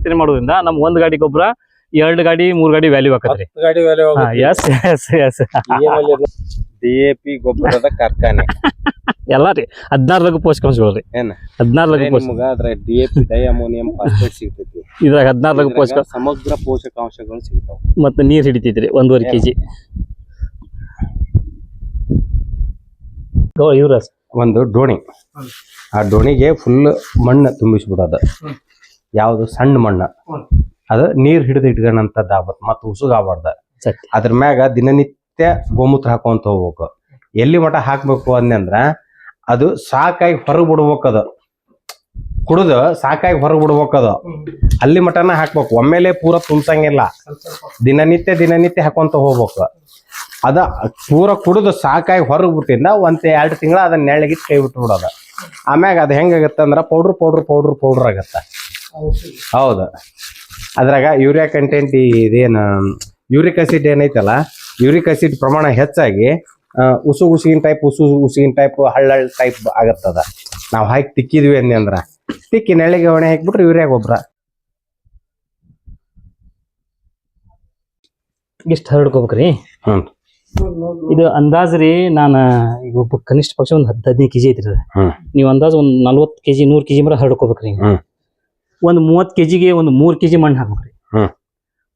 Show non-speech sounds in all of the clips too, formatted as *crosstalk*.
ಪರಿವರ್ತನೆ ಮಾಡೋದ್ರಿಂದ ನಮ್ ಒಂದ್ ಗಾಡಿ ಗೊಬ್ಬರ ಎರಡ್ ಗಾಡಿ ಮೂರ್ ಗಾಡಿ ವ್ಯಾಲ್ಯೂ ಆಕತ್ರಿ ಹತ್ತು ಗಾಡಿ value S S S D A P ಗೊಬ್ಬರದ ಕಾರ್ಖಾನೆ. *laughs* ಎಲ್ಲ ರೀ ಹದಿನಾರು ಲಘು ಪೋಷಕಾಂಶಗಳು ರೀ ಏನ್? ಹದಿನಾರು ಲಘು ಪೋಷಕ ನಿಮ್ಗ ಅದ್ರ D A P di ammonium phosphate ಸಿಗ್ತೈತಿ. ಇದ್ರಾಗ ಹದಿನಾರು ಲಘು ಪೋಷಕ ಸಮಗ್ರ ಪೋಷಕಾಂಶಗಳು ಸಿಗ್ತಾವ. ಮತ್ತೆ ನೀರ್ ಹಿಡಿತೈತ್ರಿ ಒಂದೂವರೆ ಕೆಜಿ. ಇವ್ರ ಒಂದು ಡೋಣಿ ಆ ಡೋಣಿಗೆ ಫುಲ್ ಮಣ್ಣು ತುಂಬಿಸ್ಬಿಡೋದು. ಯಾವ್ದು ಸಣ್ಣ ಮಣ್ಣ. ಅದು ನೀರ್ ಹಿಡಿದು ಇಟ್ಕೊಂಡಂತದ್ದು ಆಗ್ಬಾರ್ದು ಮತ್ತೆ ಉಸುಗಾಗ್ಬಾರ್ದ ಅದ್ರ ಮ್ಯಾಗ ದಿನನಿತ್ಯ ಗೋಮೂತ್ರ ಹಾಕೊಂತ ಹೋಗ್ಬೇಕು. ಎಲ್ಲಿ ಮಠ ಹಾಕ್ಬೇಕು ಅಂದ್ರ ಅದು ಸಾಕಾಗಿ ಹೊರಗೆ ಬಿಡ್ಬೇಕದು ಅದು. ಕುಡ್ದು ಸಾಕಾಗಿ ಹೊರಗೆ ಬಿಡ್ಬೇಕು ಅದು. ಅಲ್ಲಿ ಮಟನ ಹಾಕ್ಬೇಕು. ಒಮ್ಮೆಲೆ ಪೂರ ತುಂಬಿಸಂಗಿಲ್ಲ. ದಿನನಿತ್ಯ ದಿನನಿತ್ಯ ಹಾಕೊಂತ ಹೋಗ್ಬೇಕು. ಅದ ಪೂರ ಕುಡಿದು ಸಾಕಾಗಿ ಹೊರಗ್ ಬಿಟ್ಟಿಂದ ಒಂದ್ ಎರಡು ತಿಂಗಳ ಅದನ್ನ ನೆಳಗಿಟ್ಟು ಕೈ ಬಿಟ್ಟು ಬಿಡೋದ ಆಮ್ಯಾಗ ಅದು ಹೆಂಗಾಗತ್ತ ಅಂದ್ರ ಪೌಡ್ರ್ ಪೌಡ್ರ್ ಪೌಡ್ರ್ ಪೌಡ್ರ್ ಆಗತ್ತ. ಹೌದು. ಅದ್ರಾಗ ಯೂರಿಯಾ ಕಂಟೆಂಟ್ ಇದೇನು ಯೂರಿಕ್ ಆಸಿಡ್ ಏನೈತಲ್ಲ ಯೂರಿಕ್ ಆಸಿಡ್ ಪ್ರಮಾಣ ಹೆಚ್ಚಾಗಿ ಉಸು ಉಸುಗಿನ ಟೈಪ್ ಉಸು ಉಸುಗಿನ ಟೈಪ್ ಹಳ್ಳಳ್ಳ ಟೈಪ್ ಆಗತ್ತದ. ನಾವು ಹಾಕಿ ತಿಕ್ಕಿದ್ವಿ ಅಂದೆ ಅಂದ್ರ. ತಿಕ್ಕಿ ನೆಳ್ಳಿಗೆ ಒಣೆ ಹಾಕ್ಬಿಟ್ರೆ ಯೂರಿಯಾ ಗೊಬ್ಬರ ಇಷ್ಟು ಹರಡ್ಕೋಬೇಕ್ರಿ ಇದು ಅಂದಾಜ್ ರೀ ನಾನು ಈಗ ಒಬ್ಬ ಕನಿಷ್ಠ ಪಕ್ಷ ಒಂದು ಹತ್ತು ಹದಿನೈದು ಕೆಜಿ ಐತ್ರಿ ನೀವು ಅಂದಾಜ್ ಒಂದು ನಲ್ವತ್ತು ಕೆಜಿ ನೂರು ಕೆಜಿ ಮರ ಹರಡ್ಕೋಬೇಕ್ರಿ. ಒಂದ್ ಮೂವತ್ತು ಕೆಜಿಗೆ ಒಂದು ಮೂರು ಕೆಜಿ ಮಣ್ಣು ಹಾಕ್ಬೇಕ್ರಿ ಹ್ಮ್.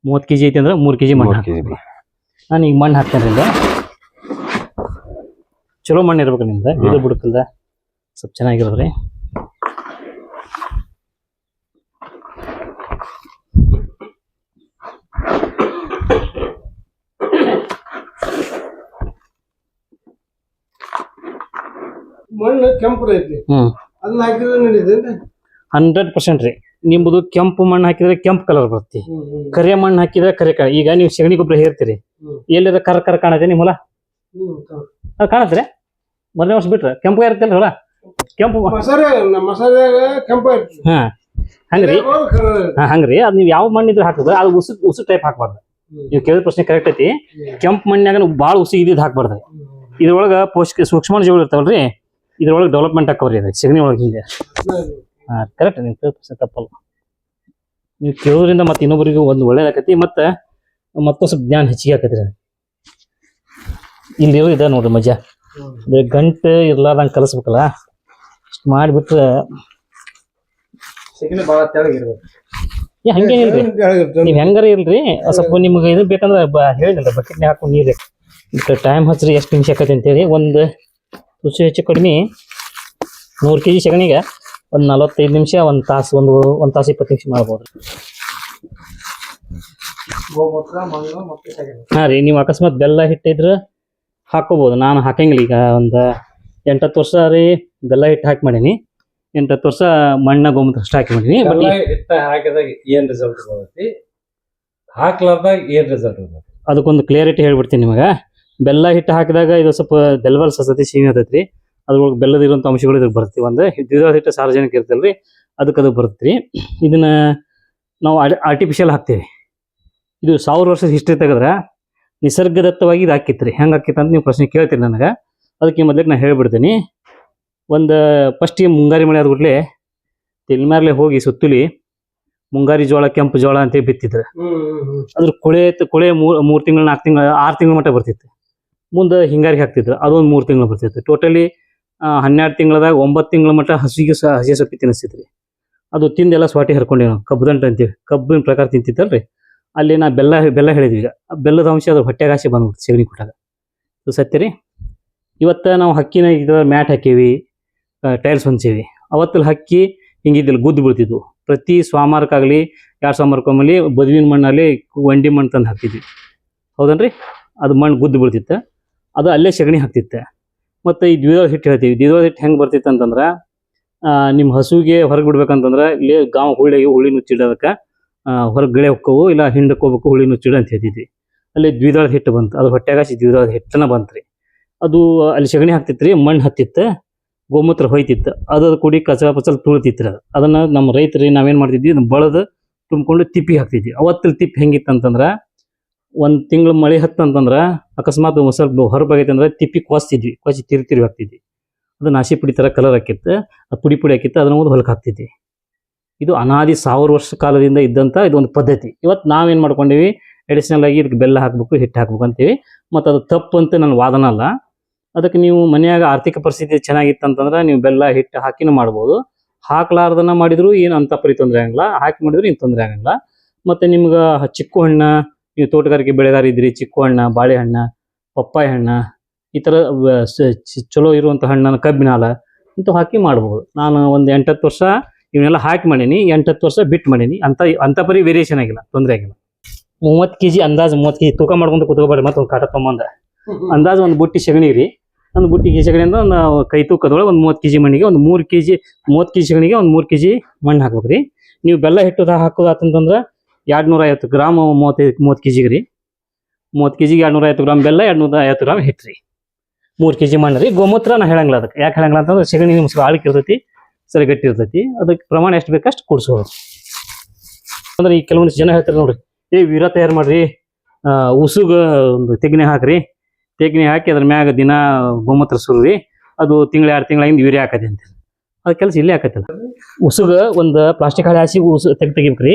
ಮೂವತ್ತು ಕೆಜಿ ಐತಿ ಅಂದ್ರೆ ಮೂರು ಕೆಜಿ ಮಣ್ಣು ಹಾಕಿ ಹಾಕ್ಬೇಕು. ನಾನು ಈಗ ಮಣ್ಣು ಹಾಕ್ತೇನೆ ಇಲ್ಲ. ಚಲೋ ಮಣ್ಣು ಇರ್ಬೇಕು ನಿಮ್ದು. ಇದು ಬುಡಕಲ್ದ. ಸ್ವಲ್ಪ ಚೆನ್ನಾಗಿರೋದ್ರಿ ಮಣ್ಣು ಕೆಂಪು ಐತಿ ಹ್ಮ್. ಅದನ್ನ ಹಾಕಿದ್ರೆ ನಡೀತೇನ್ರಿ ಹಂಡ್ರೆಡ್ ಪರ್ಸೆಂಟ್ ರೀ. ನಿಮ್ದು ಕೆಂಪು ಮಣ್ಣು ಹಾಕಿದ್ರೆ ಕೆಂಪು ಕಲರ್ ಬರುತ್ತೆ. ಕರೆ ಮಣ್ಣು ಹಾಕಿದ್ರೆ ಕರೆ ಕಲರ್ ಈಗ ನೀವು ಸಗಣಿ ಗೊಬ್ಬರ ಹೇರ್ತೀರಿ ಎಲ್ಲಿದ್ರೆ ಕರ್ ಕರ್ ಕಾಣತ್ತೆ ನಿಮ್ಮ ಹೊಲ ಅದು ಕಾಣತ್ರೆ ಮೊದಲನೇ ವರ್ಷ ಬಿಟ್ರೆ ಕೆಂಪು ಇರ್ತಲ್ಲ ಹೊಲ ಕೆಂಪು ಹಾ ಹಂಗ್ರಿ. ಹಂಗ್ರಿ. ಅದ್ ನೀವು ಯಾವ ಮಣ್ಣಿದ್ರೆ ಹಾಕಿದ್ರೆ ಅದು ಉಸು ಉಸು ಟೈಪ್ ಹಾಕ್ಬಾರ್ದು. ನೀವು ಕೇಳಿದ ಪ್ರಶ್ನೆ ಕರೆಕ್ಟ್ ಐತಿ. ಕೆಂಪು ಮಣ್ಣಾಗ ಭಾಳ ಉಸಿ ಇದ್ದಿದ್ದು ಹಾಕ್ಬಾರ್ದು. ಇದ್ರೊಳಗೆ ಪೋಷಕ ಸೂಕ್ಷ್ಮ ಜೀವಗಳು ಇರ್ತಾವಲ್ರಿ. ಇದ್ರೊಳಗೆ ಡೆವಲಪ್ಮೆಂಟ್ ಹಾಕವ್ರಿ ಅದಕ್ಕೆ ಸಗಣಿ ಒಳಗೆ ಹಿಂಗೆ ಹಾ ಕರೆಕ್ಟ್ ನೀವು ಕೇಳಿದ ಪ್ರಶ್ನೆ ತಪ್ಪಲ್ಲ. ನೀವು ಕೇಳೋದ್ರಿಂದ ಮತ್ತೆ ಇನ್ನೊಬ್ಬರಿಗೂ ಒಂದು ಒಳ್ಳೇದಾಕತಿ ಮತ್ತೆ ಮತ್ತೊಂದು ಸ್ವಲ್ಪ ಜ್ಞಾನ ಹೆಚ್ಚಿಗೆ ಆಕತ್ರಿ. ಇಲ್ಲಿರೋ ಇದೆ ನೋಡ್ರಿ ಮಜಾ. ಗಂಟೆ ಇರ್ಲಾರ್ದಂಗೆ ಕಲಿಸ್ಬೇಕಲ್ಲ? ಇಷ್ಟು ಮಾಡಿಬಿಟ್ರೆ ಏ ಹಂಗೇನಿಲ್ರಿ ನೀವು ಹೆಂಗಾರ ಇಲ್ರಿ? ಸ್ವಲ್ಪ ನಿಮ್ಗೆ ಇದು ಬೇಕಂದ್ರೆ ಬ ಹೇಳಿದ್ರಲ್ಲ ಬಕೆಟ್ನಾಗ ಹಾಕೊಂಡು ನೀರು ಇದಕ್ಕೆ ಟೈಮ್ ಹಚ್ಚಿರಿ ಎಷ್ಟು ನಿಮಿಷ ಆಕತಿ ಅಂತೇಳಿ. ಒಂದು ತುಸು ಹೆಚ್ಚು ಕಡಿಮೆ. ನೂರು ಕೆ ಜಿ ಸಗಣಿಗೆ ಒಂದು ನಲವತ್ತೈದು ನಿಮಿಷ ಒಂದು ತಾಸು ಒಂದು ಒಂದು ತಾಸು ಇಪ್ಪತ್ತು ನಿಮಿಷ ಮಾಡ್ಬೋದು. ಹಾಂ ರೀ ನೀವು ಅಕಸ್ಮಾತ್ ಬೆಲ್ಲ ಹಿಟ್ಟಿದ್ರೆ ಹಾಕೋಬೋದು. ನಾನು ಹಾಕಂಗಿಲ್ಲ. ಈಗ ಒಂದು ಎಂಟತ್ತು ವರ್ಷ ರೀ ಬೆಲ್ಲ ಹಿಟ್ಟು ಹಾಕಿ ಮಾಡೀನಿ. ಎಂಟತ್ತು ವರ್ಷ ಮಣ್ಣ ಗೋಮೂತ್ರ ಅಷ್ಟು ಹಾಕಿ ಮಾಡೀನಿ. ಬಟ್ ಬೆಲ್ಲ ಹಿಟ್ಟ ಹಾಕಿದಾಗ ಏನ್ ರಿಸಲ್ಟ್ ಬರ್ತೈತಿ? ಹಾಕ್ಲಾರ್ದಾಗ ಏನ್ ರಿಸಲ್ಟ್ ಬರ್ತೈತಿ? ಅದಕ್ಕೊಂದು ಕ್ಲಿಯರಿಟಿ ಹೇಳ್ಬಿಡ್ತೀನಿ ನಿಮಗೆ. ಬೆಲ್ಲ ಹಿಟ್ಟು ಹಾಕಿದಾಗ ಇದು ಸ್ವಲ್ಪ ಬೆಲ್ಲಬಲ್ ಸಸತಿ ಸೀಮೆ ಇರ್ತೈತಿ ಅದ್ರೊಳಗೆ ಬೆಲ್ಲದಿರುವಂಥ ಅಂಶಗಳು ಇದಕ್ಕೆ ಬರ್ತೀವಿ. ಅಂದರೆ ದ್ವಿದಳ ಹಿಟ್ಟು ಸಾರ್ವಜನಿಕ ಇರ್ತಲ್ರಿ ಅದಕ್ಕೆ ಅದು ಬರುತ್ತೆ ಇದನ್ನ ನಾವು ಆರ್ಟಿಫಿಷಿಯಲ್ ಹಾಕ್ತೀವಿ. ಇದು ಸಾವಿರ ವರ್ಷದ ಹಿಸ್ಟ್ರಿ ತೆಗೆದ್ರೆ ನಿಸರ್ಗದತ್ತವಾಗಿ ಇದು ಹಾಕಿತ್ರಿ. ಹೆಂಗೆ ಹಾಕಿತ್ತು ಅಂತ ನೀವು ಪ್ರಶ್ನೆ ಕೇಳ್ತೀರಿ ನನಗೆ. ಅದಕ್ಕೆ ಮೊದಲಿಗೆ ನಾನು ಹೇಳಿಬಿಡ್ತೀನಿ. ಒಂದು ಫಸ್ಟಿಗೆ ಮುಂಗಾರಿ ಮಳೆ ಆದ ತಿಲ್ಮ್ಯಾರ್ಲೆ ಹೋಗಿ ಸುತ್ತಲಿ ಮುಂಗಾರಿ ಜೋಳ ಕೆಂಪು ಜೋಳ ಅಂತೇಳಿ ಬಿತ್ತಿದ್ರು. ಅದ್ರ ಕೊಳೆ ಕೊಳೆ ಮೂರು ಮೂರ್ ತಿಂಗಳು ನಾಲ್ಕು ತಿಂಗಳು ಆರು ತಿಂಗಳ ಮಟ್ಟ ಬರ್ತಿತ್ತು. ಮುಂದೆ ಹಿಂಗಾರಿಗೆ ಹಾಕ್ತಿದ್ರು. ಅದೊಂದು ಮೂರು ತಿಂಗಳು ಬರ್ತಿತ್ತು. ಟೋಟಲಿ ಹನ್ನೆರಡು ತಿಂಗಳದಾಗ ಒಂಬತ್ತು ತಿಂಗಳ ಮಟ್ಟ ಹಸಿಗೆ ಸಹ ಹಸಿ ಸೊಪ್ಪಿ ತಿನ್ನಿಸ್ತಿದ್ರಿ. ಅದು ತಿಂದೆಲ್ಲ ಸ್ವಾಟಿ ಹರ್ಕೊಂಡೇವಿ ನಾವು. ಅಂತೀವಿ ಕಬ್ಬಿನ ಪ್ರಕಾರ ತಿಂತಿತ್ತಲ್ರಿ. ಅಲ್ಲಿ ನಾ ಬೆಲ್ಲ ಬೆಲ್ಲ ಹೇಳಿದ್ವಿ ಈಗ. ಬೆಲ್ಲದ ಅಂಶ ಅದ್ರ ಹೊಟ್ಟೆ ಕಾಸಿ ಬಂದ್ಬಿಡ್ತು ಸಗಣಿ ಕೊಟ್ಟಾಗ. ಇದು ಸತ್ಯ ರೀ ಇವತ್ತು ನಾವು ಹಕ್ಕಿನ ಇದ್ರ ಮ್ಯಾಟ್ ಹಾಕೀವಿ. ಟೈಲ್ಸ್ ಹೊಂಚೀವಿ ಅವತ್ತಲ್ಲಿ ಹಕ್ಕಿ ಹಿಂಗಿದ್ದಿಲ್ಲ, ಗುದ್ದು ಬೀಳ್ತಿದ್ವು ಪ್ರತಿ ಸೋಮವಾರಕ್ಕಾಗಲಿ ಎರಡು ಸೋಮವಾರಕ್ಕೊಮ್ಮಲಿ ಬದುವಿನ ಮಣ್ಣಲ್ಲಿ ವಂಡಿ ಮಣ್ಣು ತಂದು ಹಾಕ್ತಿದ್ವಿ. ಹೌದನ್ರಿ? ಅದು ಮಣ್ಣು ಗುದ್ದು ಬೀಳ್ತಿತ್ತು ಅದು ಅಲ್ಲೇ ಸಗಣಿ ಹಾಕ್ತಿತ್ತೆ. ಮತ್ತು ಈ ದ್ವಿದಳ ಹಿಟ್ಟು ಹೇಳ್ತೀವಿ. ದ್ವಿದಳ ಹಿಟ್ಟು ಹೆಂಗೆ ಬರ್ತಿತ್ತು ಅಂತಂದ್ರೆ ನಿಮ್ಮ ಹಸುವಿಗೆ ಹೊರಗೆ ಬಿಡ್ಬೇಕಂತಂದ್ರೆ, ಇಲ್ಲಿ ಗಾಂವ್ ಹುಳಿಗೆ ಹುಳಿ ನುಚ್ಚಿಡೋದಕ್ಕೆ ಹೊರಗೆ ಗಿಳೆ ಹೊಕ್ಕವು, ಇಲ್ಲ ಹಿಂಡಕ್ಕೆ ಹೋಗ್ಬೇಕು ಹುಳಿ ನುಚ್ಚಿಡ ಅಂತ ಹೇಳ್ತಿದ್ವಿ. ಅಲ್ಲಿ ದ್ವಿದಳ ಹಿಟ್ಟು ಬಂತು. ಅದು ಹೊಟ್ಟೆಗಾಸಿ ದ್ವಿದಳ ಹಿಟ್ಟನ ಬಂತ್ರಿ. ಅದು ಅಲ್ಲಿ ಸಗಣಿ ಹಾಕ್ತಿತ್ತು ರೀ ಮಣ್ಣು ಹತ್ತಿತ್ತು, ಗೋಮೂತ್ರ ಹೊಯ್ತಿತ್ತು. ಅದು ಕುಡಿ ಕಚ ಪಚಲ್ ತುಳಿತಿತ್ತು ಅದು. ಅದನ್ನು ನಮ್ಮ ರೈತರಿ ನಾವೇನು ಮಾಡ್ತಿದ್ವಿ? ಬಳದು ತುಂಬಿಕೊಂಡು ತಿಪ್ಪಿ ಹಾಕ್ತಿದ್ವಿ. ಅವತ್ತಲ್ಲಿ ತಿಪ್ಪಿ ಹೆಂಗಿತ್ತು ಅಂತಂದ್ರೆ ಒಂದು ತಿಂಗಳು ಮಳೆ ಹತ್ತಂತಂದ್ರೆ ಅಕಸ್ಮಾತ್ ಸ್ವಲ್ಪ ಹೊರಬಾಗೈತೆ ಅಂದ್ರೆ ತಿಪ್ಪಿ ಕೊಸ್ತಿದ್ವಿ ಕೊಚ್ಚಿ ತಿರು ತಿರು ಹಾಕ್ತಿದ್ವಿ ಅದು ನಾಶಿ ಪುಡಿ ಥರ ಕಲರ್ ಹಾಕಿತ್ತು ಅದು ಪುಡಿ ಪುಡಿ ಹಾಕಿತ್ತು, ಅದನ್ನ ಒಂದು ಹೊಲಕ್ಕೆ ಹಾಕ್ತಿದ್ವಿ. ಇದು ಅನಾದಿ ಸಾವಿರ ವರ್ಷ ಕಾಲದಿಂದ ಇದ್ದಂಥ ಇದೊಂದು ಪದ್ಧತಿ. ಇವತ್ತು ನಾವೇನು ಮಾಡ್ಕೊಂಡಿವಿ ಅಡಿಷನಲ್ ಆಗಿ ಇದಕ್ಕೆ ಬೆಲ್ಲ ಹಾಕಬೇಕು, ಹಿಟ್ಟು ಹಾಕ್ಬೇಕು ಅಂತೀವಿ. ಮತ್ತು ಅದು ತಪ್ಪು ಅಂತ ನನ್ನ ವಾದನ ಅಲ್ಲ. ಅದಕ್ಕೆ ನೀವು ಮನೆಯಾಗ ಆರ್ಥಿಕ ಪರಿಸ್ಥಿತಿ ಚೆನ್ನಾಗಿತ್ತು ಅಂತಂದ್ರೆ ನೀವು ಬೆಲ್ಲ, ಹಿಟ್ಟು ಹಾಕಿನೂ ಮಾಡ್ಬೋದು. ಹಾಕ್ಲಾರ್ದನ್ನ ಮಾಡಿದ್ರು ಏನು ಅಂತ ಪರಿ ತೊಂದರೆ ಆಗಂಗಿಲ್ಲ, ಹಾಕಿ ಮಾಡಿದ್ರು ಏನು ತೊಂದರೆ ಆಗಂಗಿಲ್ಲ. ಮತ್ತು ನಿಮ್ಗೆ ಚಿಕ್ಕು ಹಣ್ಣ ನೀವು ತೋಟಗಾರಿಕೆ ಬೆಳೆಗಾರ ಇದ್ರಿ ಚಿಕ್ಕು ಹಣ್ಣ ಬಾಳೆಹಣ್ಣ ಪಪ್ಪಾಯ ಹಣ್ಣ ಈ ಥರ ಚಲೋ ಇರುವಂಥ ಹಣ್ಣನ್ನು ಕಬ್ಬಿನ ಹಾಲ ಇಂಥವು ಹಾಕಿ ಮಾಡ್ಬೋದು. ನಾನು ಒಂದು ಎಂಟತ್ತು ವರ್ಷ ಇವನ್ನೆಲ್ಲ ಹಾಕಿ ಮಾಡೀನಿ ಎಂಟತ್ತು ವರ್ಷ ಬಿಟ್ಟು ಮಾಡೀನಿ. ಅಂತ ಅಂಥ ಪರಿ ವೇರಿಯೇಷನ್ ಆಗಿಲ್ಲ ತೊಂದರೆ ಆಗಿಲ್ಲ. ಮೂವತ್ತು ಕೆ ಜಿ ಅಂದಾಜು ಮೂವತ್ತು ಕೆ ಜಿ ತೂಕ ಮಾಡ್ಕೊಂಡು ಕುತ್ಕೋಬೇಡಿ ಮತ್ತೊಂದು ಒಂದು ಕಾಟ ತಗೊಂಬಂದ. ಅಂದಾಜು ಒಂದು ಬುಟ್ಟಿ ಸಗಣಿ ರೀ ಒಂದು ಬುಟ್ಟಿ ಕೆ ಅಂದ್ರೆ ಒಂದು ಕೈ ತೂಕದೊಳಗೆ ಒಂದು ಮೂವತ್ತು ಕೆ ಜಿ ಮಣ್ಣಿಗೆ ಒಂದು ಮೂರು ಕೆ ಜಿ ಮೂವತ್ತು ಕೆ ಜಿ ಸಗಣಿಗೆ ಒಂದು ಮೂರು ಕೆ ಜಿ ಮಣ್ಣು ಹಾಕ್ಬೇಕು ರೀ ನೀವು ಬೆಲ್ಲ ಹಿಟ್ಟು ಹಾಕೋದು ಆತಂತಂದ್ರೆ ಎರಡು ನೂರ ಐವತ್ತು ಗ್ರಾಮ್ ಮೂವತ್ತೈದು, ಮೂವತ್ತು ಕೆ ಜಿಗೆ ರೀ. ಮೂವತ್ತು ಕೆ ಜಿಗೆ ಎರಡು ಐವತ್ತು ಗ್ರಾಮ್ ಬೆಲ್ಲ ಎರಡ್ನೂರ ಐವತ್ತು ಗ್ರಾಮ್ ಹಿಟ್ಟು ರೀ. ಮೂರು ಕೆ ಜಿ ಮಣ್ಣು ರೀ. ಗೋಮೂತ್ರ ನಾ ಹೇಳಂಗಿಲ್ಲ ಅದಕ್ಕೆ. ಯಾಕೆ ಹೇಳಂಗಿಲ್ಲ ಅಂತಂದ್ರೆ ಸಗಣಿ ನಿಮ್ಮ ಆಳಿಕೆ ಇರ್ತೈತಿ ಸರಿ ಗಟ್ಟಿ ಇರ್ತೈತಿ. ಅದಕ್ಕೆ ಪ್ರಮಾಣ ಎಷ್ಟು ಬೇಕಷ್ಟು ಕೂಡಿಸೋದು ಅಂದ್ರೆ ಈ ಕೆಲವೊಂದಿಷ್ಟು ಜನ ಹೇಳ್ತಾರೆ ನೋಡ್ರಿ, ಏ ವೀರ ತಯಾರು ಮಾಡ್ರಿ ಉಸುಗ ಒಂದು ತೆಗ್ನೆ ಹಾಕ್ರಿ. ತೆಗ್ನೆ ಹಾಕಿ ಅದ್ರ ಮ್ಯಾಗ ದಿನ ಗೋಮೂತ್ರ ಸುರ್ರಿ. ಅದು ತಿಂಗಳ, ಎರಡು ತಿಂಗಳಿಂದ ವೀರ್ಯ ಹಾಕತಿ ಅಂತ ಅದು ಕೆಲಸ ಇಲ್ಲೇ ಹಾಕತ್ತಿಲ್ಲ ಉಸುಗ ಒಂದು ಪ್ಲಾಸ್ಟಿಕ್ ಹಾಳೆ ಹಾಸಿ ಉಸು ತೆಗ್ ತೆಗಿಬೇಕ್ರಿ.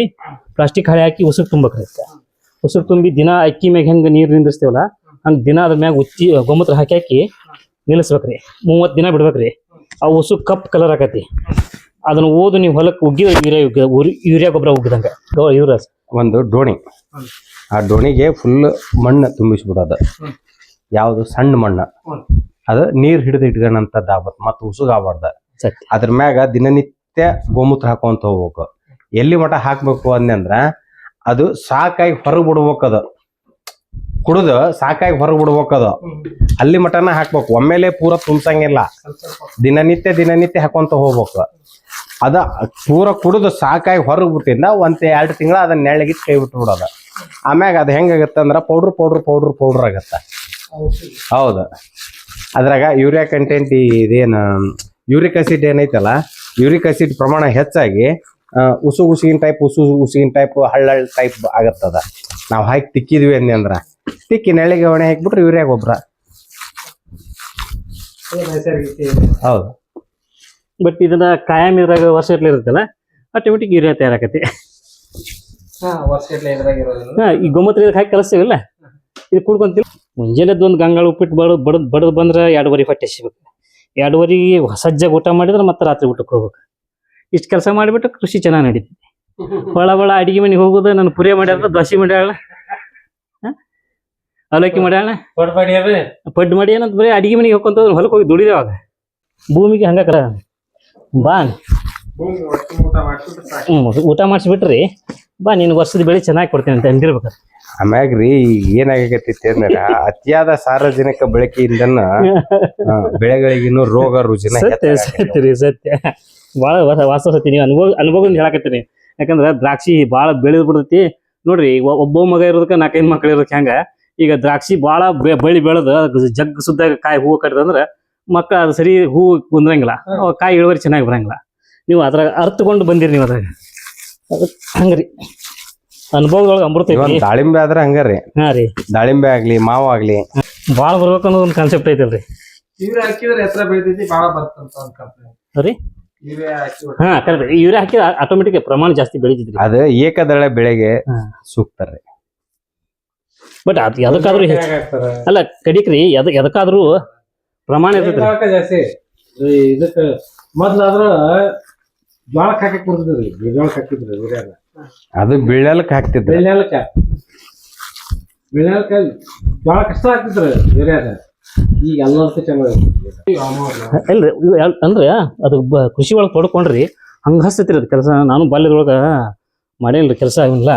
ಪ್ಲಾಸ್ಟಿಕ್ ಹಾಳೆ ಹಾಕಿ ಉಸುಗ್ ತುಂಬಕ್ರಿ ಉಸುಗ್ ತುಂಬಿ ದಿನ ಅಕ್ಕಿ ಮ್ಯಾಗ ಹೆಂಗೆ ನೀರು ನಿಂದಿರ್ಸ್ತೇವಲ್ಲ ಹಂಗೆ ದಿನ ಅದ್ರ ಮ್ಯಾಗ ಉಚ್ಚಿ ಗೊಮ್ಮತ್ರ ಹಾಕಿ ಹಾಕಿ ನಿಲ್ಲಿಸ್ಬೇಕ್ರಿ ಮೂವತ್ತು ದಿನ ಬಿಡ್ಬೇಕ್ರಿ. ಆ ಉಸು ಕಪ್ ಕಲರ್ ಆಕತಿ ಅದನ್ನ ಓದು ನೀವು ಹೊಲಕ್ಕೆ ಉಗ್ಗಿದ ಯೂರಿಯಾ ಉಗ್ಗಿದ ಉರಿ- ಯೂರಿಯಾ ಗೊಬ್ಬರ ಉಗ್ಗಿದಂಗೆ. ಯೂರಸ್ ಒಂದು ಡೋಣಿ ಆ ಡೋಣಿಗೆ ಫುಲ್ ಮಣ್ಣು ತುಂಬಿಸ್ಬಿಡೋದು. ಯಾವುದು ಸಣ್ಣ ಮಣ್ಣು. ಅದು ನೀರು ಹಿಡಿದು ಇಟ್ಕೊಂಡಂಥದ್ದು ಆಗ್ಬೋದು ಮತ್ತು ಉಸುಗ ಆಗ್ಬಾರ್ದ. ಸತ್ಯ ಅದ್ರ ಮ್ಯಾಗ ದಿನನಿತ್ಯ ಗೋಮೂತ್ರ ಹಾಕೊಂತ ಹೋಗ್ಬೇಕು. ಎಲ್ಲಿ ಮಟ ಹಾಕ್ಬೇಕು ಅಂದ್ರ ಅದು ಸಾಕಾಗಿ ಹೊರಗೆ ಬಿಡ್ಬೇಕದ ಅದು. ಕುಡ್ದು ಸಾಕಾಗಿ ಹೊರಗೆ ಬಿಡ್ಬೇಕು ಅದು. ಅಲ್ಲಿ ಮಟನ ಹಾಕ್ಬೇಕು. ಒಮ್ಮೆಲೆ ಪೂರ ತುಂಬಂಗಿಲ್ಲ ದಿನನಿತ್ಯ ದಿನನಿತ್ಯ ಹಾಕೊಂತ ಹೋಗ್ಬೇಕು. ಅದ ಪೂರ ಕುಡಿದು ಸಾಕಾಗಿ ಹೊರಗೆ ಬಿಟ್ಟಿಂದ ಒಂದ್ ಎರಡು ತಿಂಗಳ ಅದನ್ನ ನೆಳಗಿಟ್ಟು ಕೈ ಬಿಟ್ಟು ಬಿಡೋದು. ಆಮ್ಯಾಗ ಅದು ಹೆಂಗಾಗತ್ತೆ ಅಂದ್ರೆ ಪೌಡ್ರ್ ಪೌಡ್ರ್ ಪೌಡ್ರ್ ಪೌಡ್ರ್ ಆಗತ್ತ. ಹೌದು. ಅದ್ರಾಗ ಯೂರಿಯಾ ಕಂಟೆಂಟ್ ಇದೇನು ಯೂರಿಕ್ ಆಸಿಡ್ ಏನೈತಲ್ಲ? ಯೂರಿಕ್ ಆಸಿಡ್ ಪ್ರಮಾಣ ಹೆಚ್ಚಾಗಿ ಉಸು ಉಸುಗಿನ ಟೈಪ್ ಉಸು ಉಸುಗಿನ ಟೈಪ್ ಹಳ್ಳ ಟೈಪ್ ಆಗತ್ತದ. ನಾವು ಹಾಕಿ ತಿಕ್ಕಿದ್ವಿ ಅಂದೆ ಅಂದ್ರ. ತಿಕ್ಕಿ ನೆಳಿಗೆ ಒಣೆ ಹಾಕ್ಬಿಟ್ರೆ ಯೂರಿಯಾ ಗೊಬ್ಬರ. ಹೌದು. ಬಟ್ ಇದನ್ನ ಕಾಯಂ ಇದ್ರಾಗ ವರ್ಷ ಇರ್ಲಿ ಇರುತ್ತಲ್ಲ ಆಟೋಮೆಟಿಕ್ ಯೂರಿಯಾ ತಯಾರಾಕತಿ ಈ ಗೊಮ್ಮತ್ರ ಇದಕ್ಕೆ ಹಾಕಿ ಕಲಸ್ತೇವಲ್ಲ ಇದು ಕುಡ್ಕೊಂತೀವಿ. ಮುಂಜಾನೆದ್ದು ಒಂದು ಗಂಗಾಳ ಉಪ್ಪಿಟ್ಟು ಬಡ ಬಡದ್ ಬಡದ್ ಬಂದ್ರೆ ಎರಡುವರೆ ಹೊಟ್ಟೆ ಹಸಿಬೇಕು ಎರಡುವರೆಗೆ ಸಜ್ಜಾಗಿ ಊಟ ಮಾಡಿದ್ರೆ ಮತ್ತೆ ರಾತ್ರಿ ಊಟಕ್ಕೆ ಹೋಗ್ಬೇಕು. ಇಷ್ಟು ಕೆಲಸ ಮಾಡಿಬಿಟ್ಟು ಕೃಷಿ ಚೆನ್ನಾಗಿ ನಡೀತಿ ಹೊಳ *laughs* ಹೊಳ ಅಡಿಗೆ ಮನೆಗೆ ಹೋಗೋದು ನಾನು ಪುರಿ ಮಾಡ್ಯಾಳ ದ್ವಾಸಿ ಮಾಡ್ಯಾಳ? ಅವಲಕ್ಕಿ ಮಾಡ್ಯಾಳ ಪಡ್ಡು ಮಾಡಿ ಏನಂತ ಬರೀ ಅಡಿಗೆ ಮನೆಗೆ ಹೋಗ್ಕೊಂತ ಹೊಲಕ್ಕೆ ಹೋಗಿ ದುಡಿದೇವಾಗ ಭೂಮಿಗೆ ಹಂಗ ಕರ. ಬಾ ಊಟ ಮಾಡಿಸ್ಬಿಟ್ರಿ. ಬಾ ನಿನ್ ವರ್ಷದ ಬೆಳೆ ಚೆನ್ನಾಗಿ ಕೊಡ್ತೀನಿ ಅಂತ ಅಂದಿರ್ಬೇಕು. ಆಮ್ಯಾಗ ರೀ ಏನಾಗಕತ್ತೈತಿ ಅಂದ್ರೆ *laughs* ಅತಿಯಾದ ಸಾರ್ವಜನಿಕ ಬಳಕೆಯಿಂದ ಬೆಳೆಗಳಿಗಿನ್ನೂ ರೋಗ ರುಜಿನ ಸತ್ಯ. ಸತ್ಯ ರೀ ಸತ್ಯ. ಭಾಳ ವಾಸ ಸತ್ಯ ನೀವು ಅನುಭವ ಅನುಭವದಿಂದ ಹೇಳಕತ್ತೀನಿ ಯಾಕಂದ್ರೆ ದ್ರಾಕ್ಷಿ ಭಾಳ ಬೆಳೆದ್ ಬಿಡ್ತೈತಿ. ನೋಡ್ರಿ ಒಬ್ಬ ಮಗ ಇರೋದಕ್ಕೆ ನಾಲ್ಕೈದು ಮಕ್ಳು ಇರೋದಕ್ಕೆ ಹೆಂಗ? ಈಗ ದ್ರಾಕ್ಷಿ ಭಾಳ ಬಳಿ ಬೆಳೆದು ಜಗ್ ಸುದ್ದಾಗ ಕಾಯಿ ಹೂವು ಕಟ್ಟದಂದ್ರೆ ಮಕ್ಕಳ ಅದು ಸರಿ ಹೂವು ಕುಂದ್ರಂಗಿಲ್ಲ. ಕಾಯಿ ಇಳುವರಿ ಚೆನ್ನಾಗಿ ಬರಂಗಿಲ್ಲ. ನೀವು ಅದ್ರಾಗ ಅರ್ಥಕೊಂಡು ಬಂದಿರಿ ನೀವು ಅದ್ರಾಗ. ಹಂಗ್ರಿ. ಅನುಭವದೊಳಗೆ ಅಮೃತ ದಾಳಿಂಬೆ ಆದ್ರೆ ಹಂಗಾರಿ. ಹಾ ರೀ. ದಾಳಿಂಬೆ ಆಗ್ಲಿ ಮಾವು ಆಗ್ಲಿ. ಬಾಳ ಬರ್ಬೇಕು ಅನ್ನೋದು ಒಂದು ಕಾನ್ಸೆಪ್ಟ್ ಐತಲ್ರಿ. ಇವ್ರೆ ಹಾಕಿದ್ರೆ ಎತ್ತರ ಬೆಳಿತೈತಿ ಭಾಳ ಬರ್ತಂತ ಅನ್ಕೊಂತೀನಿ ಸರಿ? ಯೂರಿಯಾ ಹಾಕಿ ಹಾ ಕರೆಕ್ಟ್ ಯೂರಿಯಾ ಹಾಕಿದ್ರೆ ಆಟೋಮೆಟಿಕ್ ಪ್ರಮಾಣ ಜಾಸ್ತಿ ಬೆಳಿತೈತಿ ಅದು ಏಕದಳ ಬೆಳೆಗೆ. ಸೂಕ್ತ ರೀ ಬಟ್ ಅದು ಎದಕ್ಕಾದ್ರೂ ಹೆಚ್ಚು ಅಲ್ಲ ಕಡಿಕ್ರಿ ಎದಕ್ ಎದಕ್ಕಾದ್ರೂ ಪ್ರಮಾಣ ಜಾಸ್ತಿ. ಇದಕ್ಕ ಮೊದ್ಲಾದ್ರ ಜ್ವಾಳಕ್ ಹಾಕಿ ಕೊಡ್ತಿದ್ರಿ ಜ್ವಾಳಕ್ ಹಾಕಿದ್ರಿ ಯೂರಿಯಾನ ಅದು ಬೀಳಲಕ್ ಹಾಕ್ತಿದ್ರು. ಬೆಳ್ಯಾಲಕ್ಕ. ಬೆಳ್ಯಾಲಕ್ಕ ಬಹಳ ಕಷ್ಟ ಆಗ್ತಿದ್ರು ಬೇರೆ ಈಗ ಎಲ್ಲದಕ್ಕೂ ಚೆನ್ನಾಗಿ ಇಲ್ರಿ ಇವ್ ಎಲ್- ಅಂದ್ರೆ ಅದು ಬ- ಕೃಷಿ ಒಳಗೆ ತೊಡ್ಕೊಂಡ್ರಿ ಹಂಗ ಹಸ್ತೈತ್ರಿ ಅದು ಕೆಲಸ. ನಾನು ಬಾಲ್ಯದೊಳಗ ಮಾಡೇನ್ರಿ ಕೆಲಸ ಆಗಿಲ್ಲ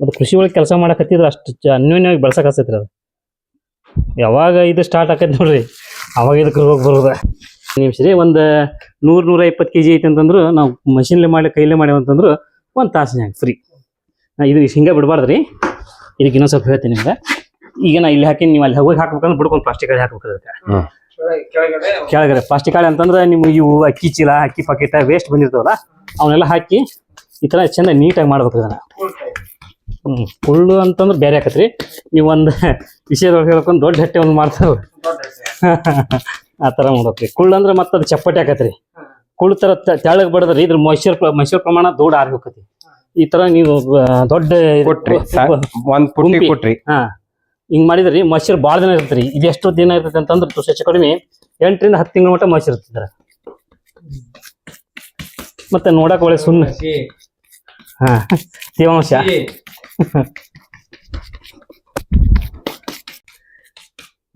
ಅದು ಕೃಷಿ ಒಳಗೆ ಕೆಲಸ ಮಾಡಕತ್ತಿದ್ರೆ ಅಷ್ಟು ಚ- ಅನ್ಯೋನ್ಯವಾಗಿ ಬೆಳ್ಸಕ್ ಹಸ್ತೈತ್ರಿ ಅದು. ಯಾವಾಗ ಇದು ಸ್ಟಾರ್ಟ್ ಆಕೈತಿ ನೋಡ್ರಿ ಅವಾಗ ಇದಕ್ಕೆ ರೋಗ ಬರೋದ. ನಿಮಿಷ ರೀ ಒಂದು ನೂರ ನೂರ ಇಪ್ಪತ್ತು ಕೆ ಜಿ ಐತಿ ಅಂತಂದ್ರು ನಾವು ಮಷಿನ್ಲೆ ಮಾಡಿ ಕೈಲೇ ಮಾಡಿ ಅಂತಂದ್ರು ಒಂದು ತಾಸಿನಾಗ ಫ್ರೀ ಇದು ಹಿಂಗೆ ಬಿಡಬಾರ್ದು ರೀ. ಇದಕ್ಕೆ ಇನ್ನೊಂದು ಸ್ವಲ್ಪ ಹೇಳ್ತೀನಿ ನಿಮ್ಗೆ. ಈಗ ನಾ ಇಲ್ಲಿ ಹಾಕಿ ನೀವು ಅಲ್ಲಿ ಹೋಗಿ ಹಾಕ್ಬೇಕಂದ್ರೆ ಬಿಡ್ಕೊಂಡು ಪ್ಲಾಸ್ಟಿಕ್ ಅಲ್ಲಿ ಹಾಕ್ಬೇಕು ಅದಕ್ಕೆ. ಕೆಳಗಡೆ ಪ್ಲಾಸ್ಟಿಕ್ ಕಾಳೆ ಅಂತಂದ್ರೆ ನಿಮ್ಗೆ ಇವು ಅಕ್ಕಿ ಚೀಲ ಅಕ್ಕಿ ಪಾಕೆಟ್ ವೇಸ್ಟ್ ಬಂದಿರ್ತಾವಲ್ಲ ಅವನ್ನೆಲ್ಲ ಹಾಕಿ ಈ ಥರ ಚೆಂದ ನೀಟಾಗಿ ಮಾಡ್ಬೇಕು ಅದನ್ನ. ಹ್ಞೂ ಕುಳ್ಳು ಅಂತಂದ್ರೆ ಬೇರೆ ಆಕತ್ರಿ. ನೀವು ಒಂದು *laughs* ವಿಷಯದೊಳಗೆ ಹೇಳ್ಕೊಂಡು ದೊಡ್ಡ ಹಟ್ಟೆ ಒಂದು ಮಾಡ್ತಾವೆ *laughs* ಆ ತರ ಮಾಡ್ಬೇಕ್ರಿ ಕುಳ್ಳ ಅಂದ್ರೆ ಮತ್ತೆ ಅದು ಚಪ್ಪಟೆ ಆಕತ್ರಿ ಕುಳ್ಳ ತರ ತೆಳಗ್ ಬಡದ್ರಿ ಇದ್ರ ಮೈಸೂರ್ ಮೈಸೂರ್ ಪ್ರಮಾಣ ದೂಡ ಆರ್ಬೇಕತಿ ಹೋಗತಿ ಈ ತರ ನೀವು ದೊಡ್ಡ ಕೊಟ್ರಿ ಒಂದ್ ಪುಟ್ಟಿ. ಕೊಟ್ರಿ. ಹಾ. ಹಿಂಗ್ ಮಾಡಿದ್ರಿ ಮೈಸೂರ್ ಬಾಳ ದಿನ ಇರ್ತೈತ್ರಿ ಇದು ಎಷ್ಟು ದಿನ ಇರ್ತೈತೆ ಅಂತಂದ್ರೆ ತುಸ ಹೆಚ್ಚು ಕಡಿಮೆ ಎಂಟರಿಂದ ಹತ್ತು ತಿಂಗಳ ಮಟ್ಟ ಮೈಸೂರ್ ಇರ್ತಿದ್ರ ಮತ್ತೆ ನೋಡಕ್ ಒಳ್ಳೆ ಸುಮ್ಮನೆ ಹಾ. *laughs* ತೇವಾಂಶ *laughs*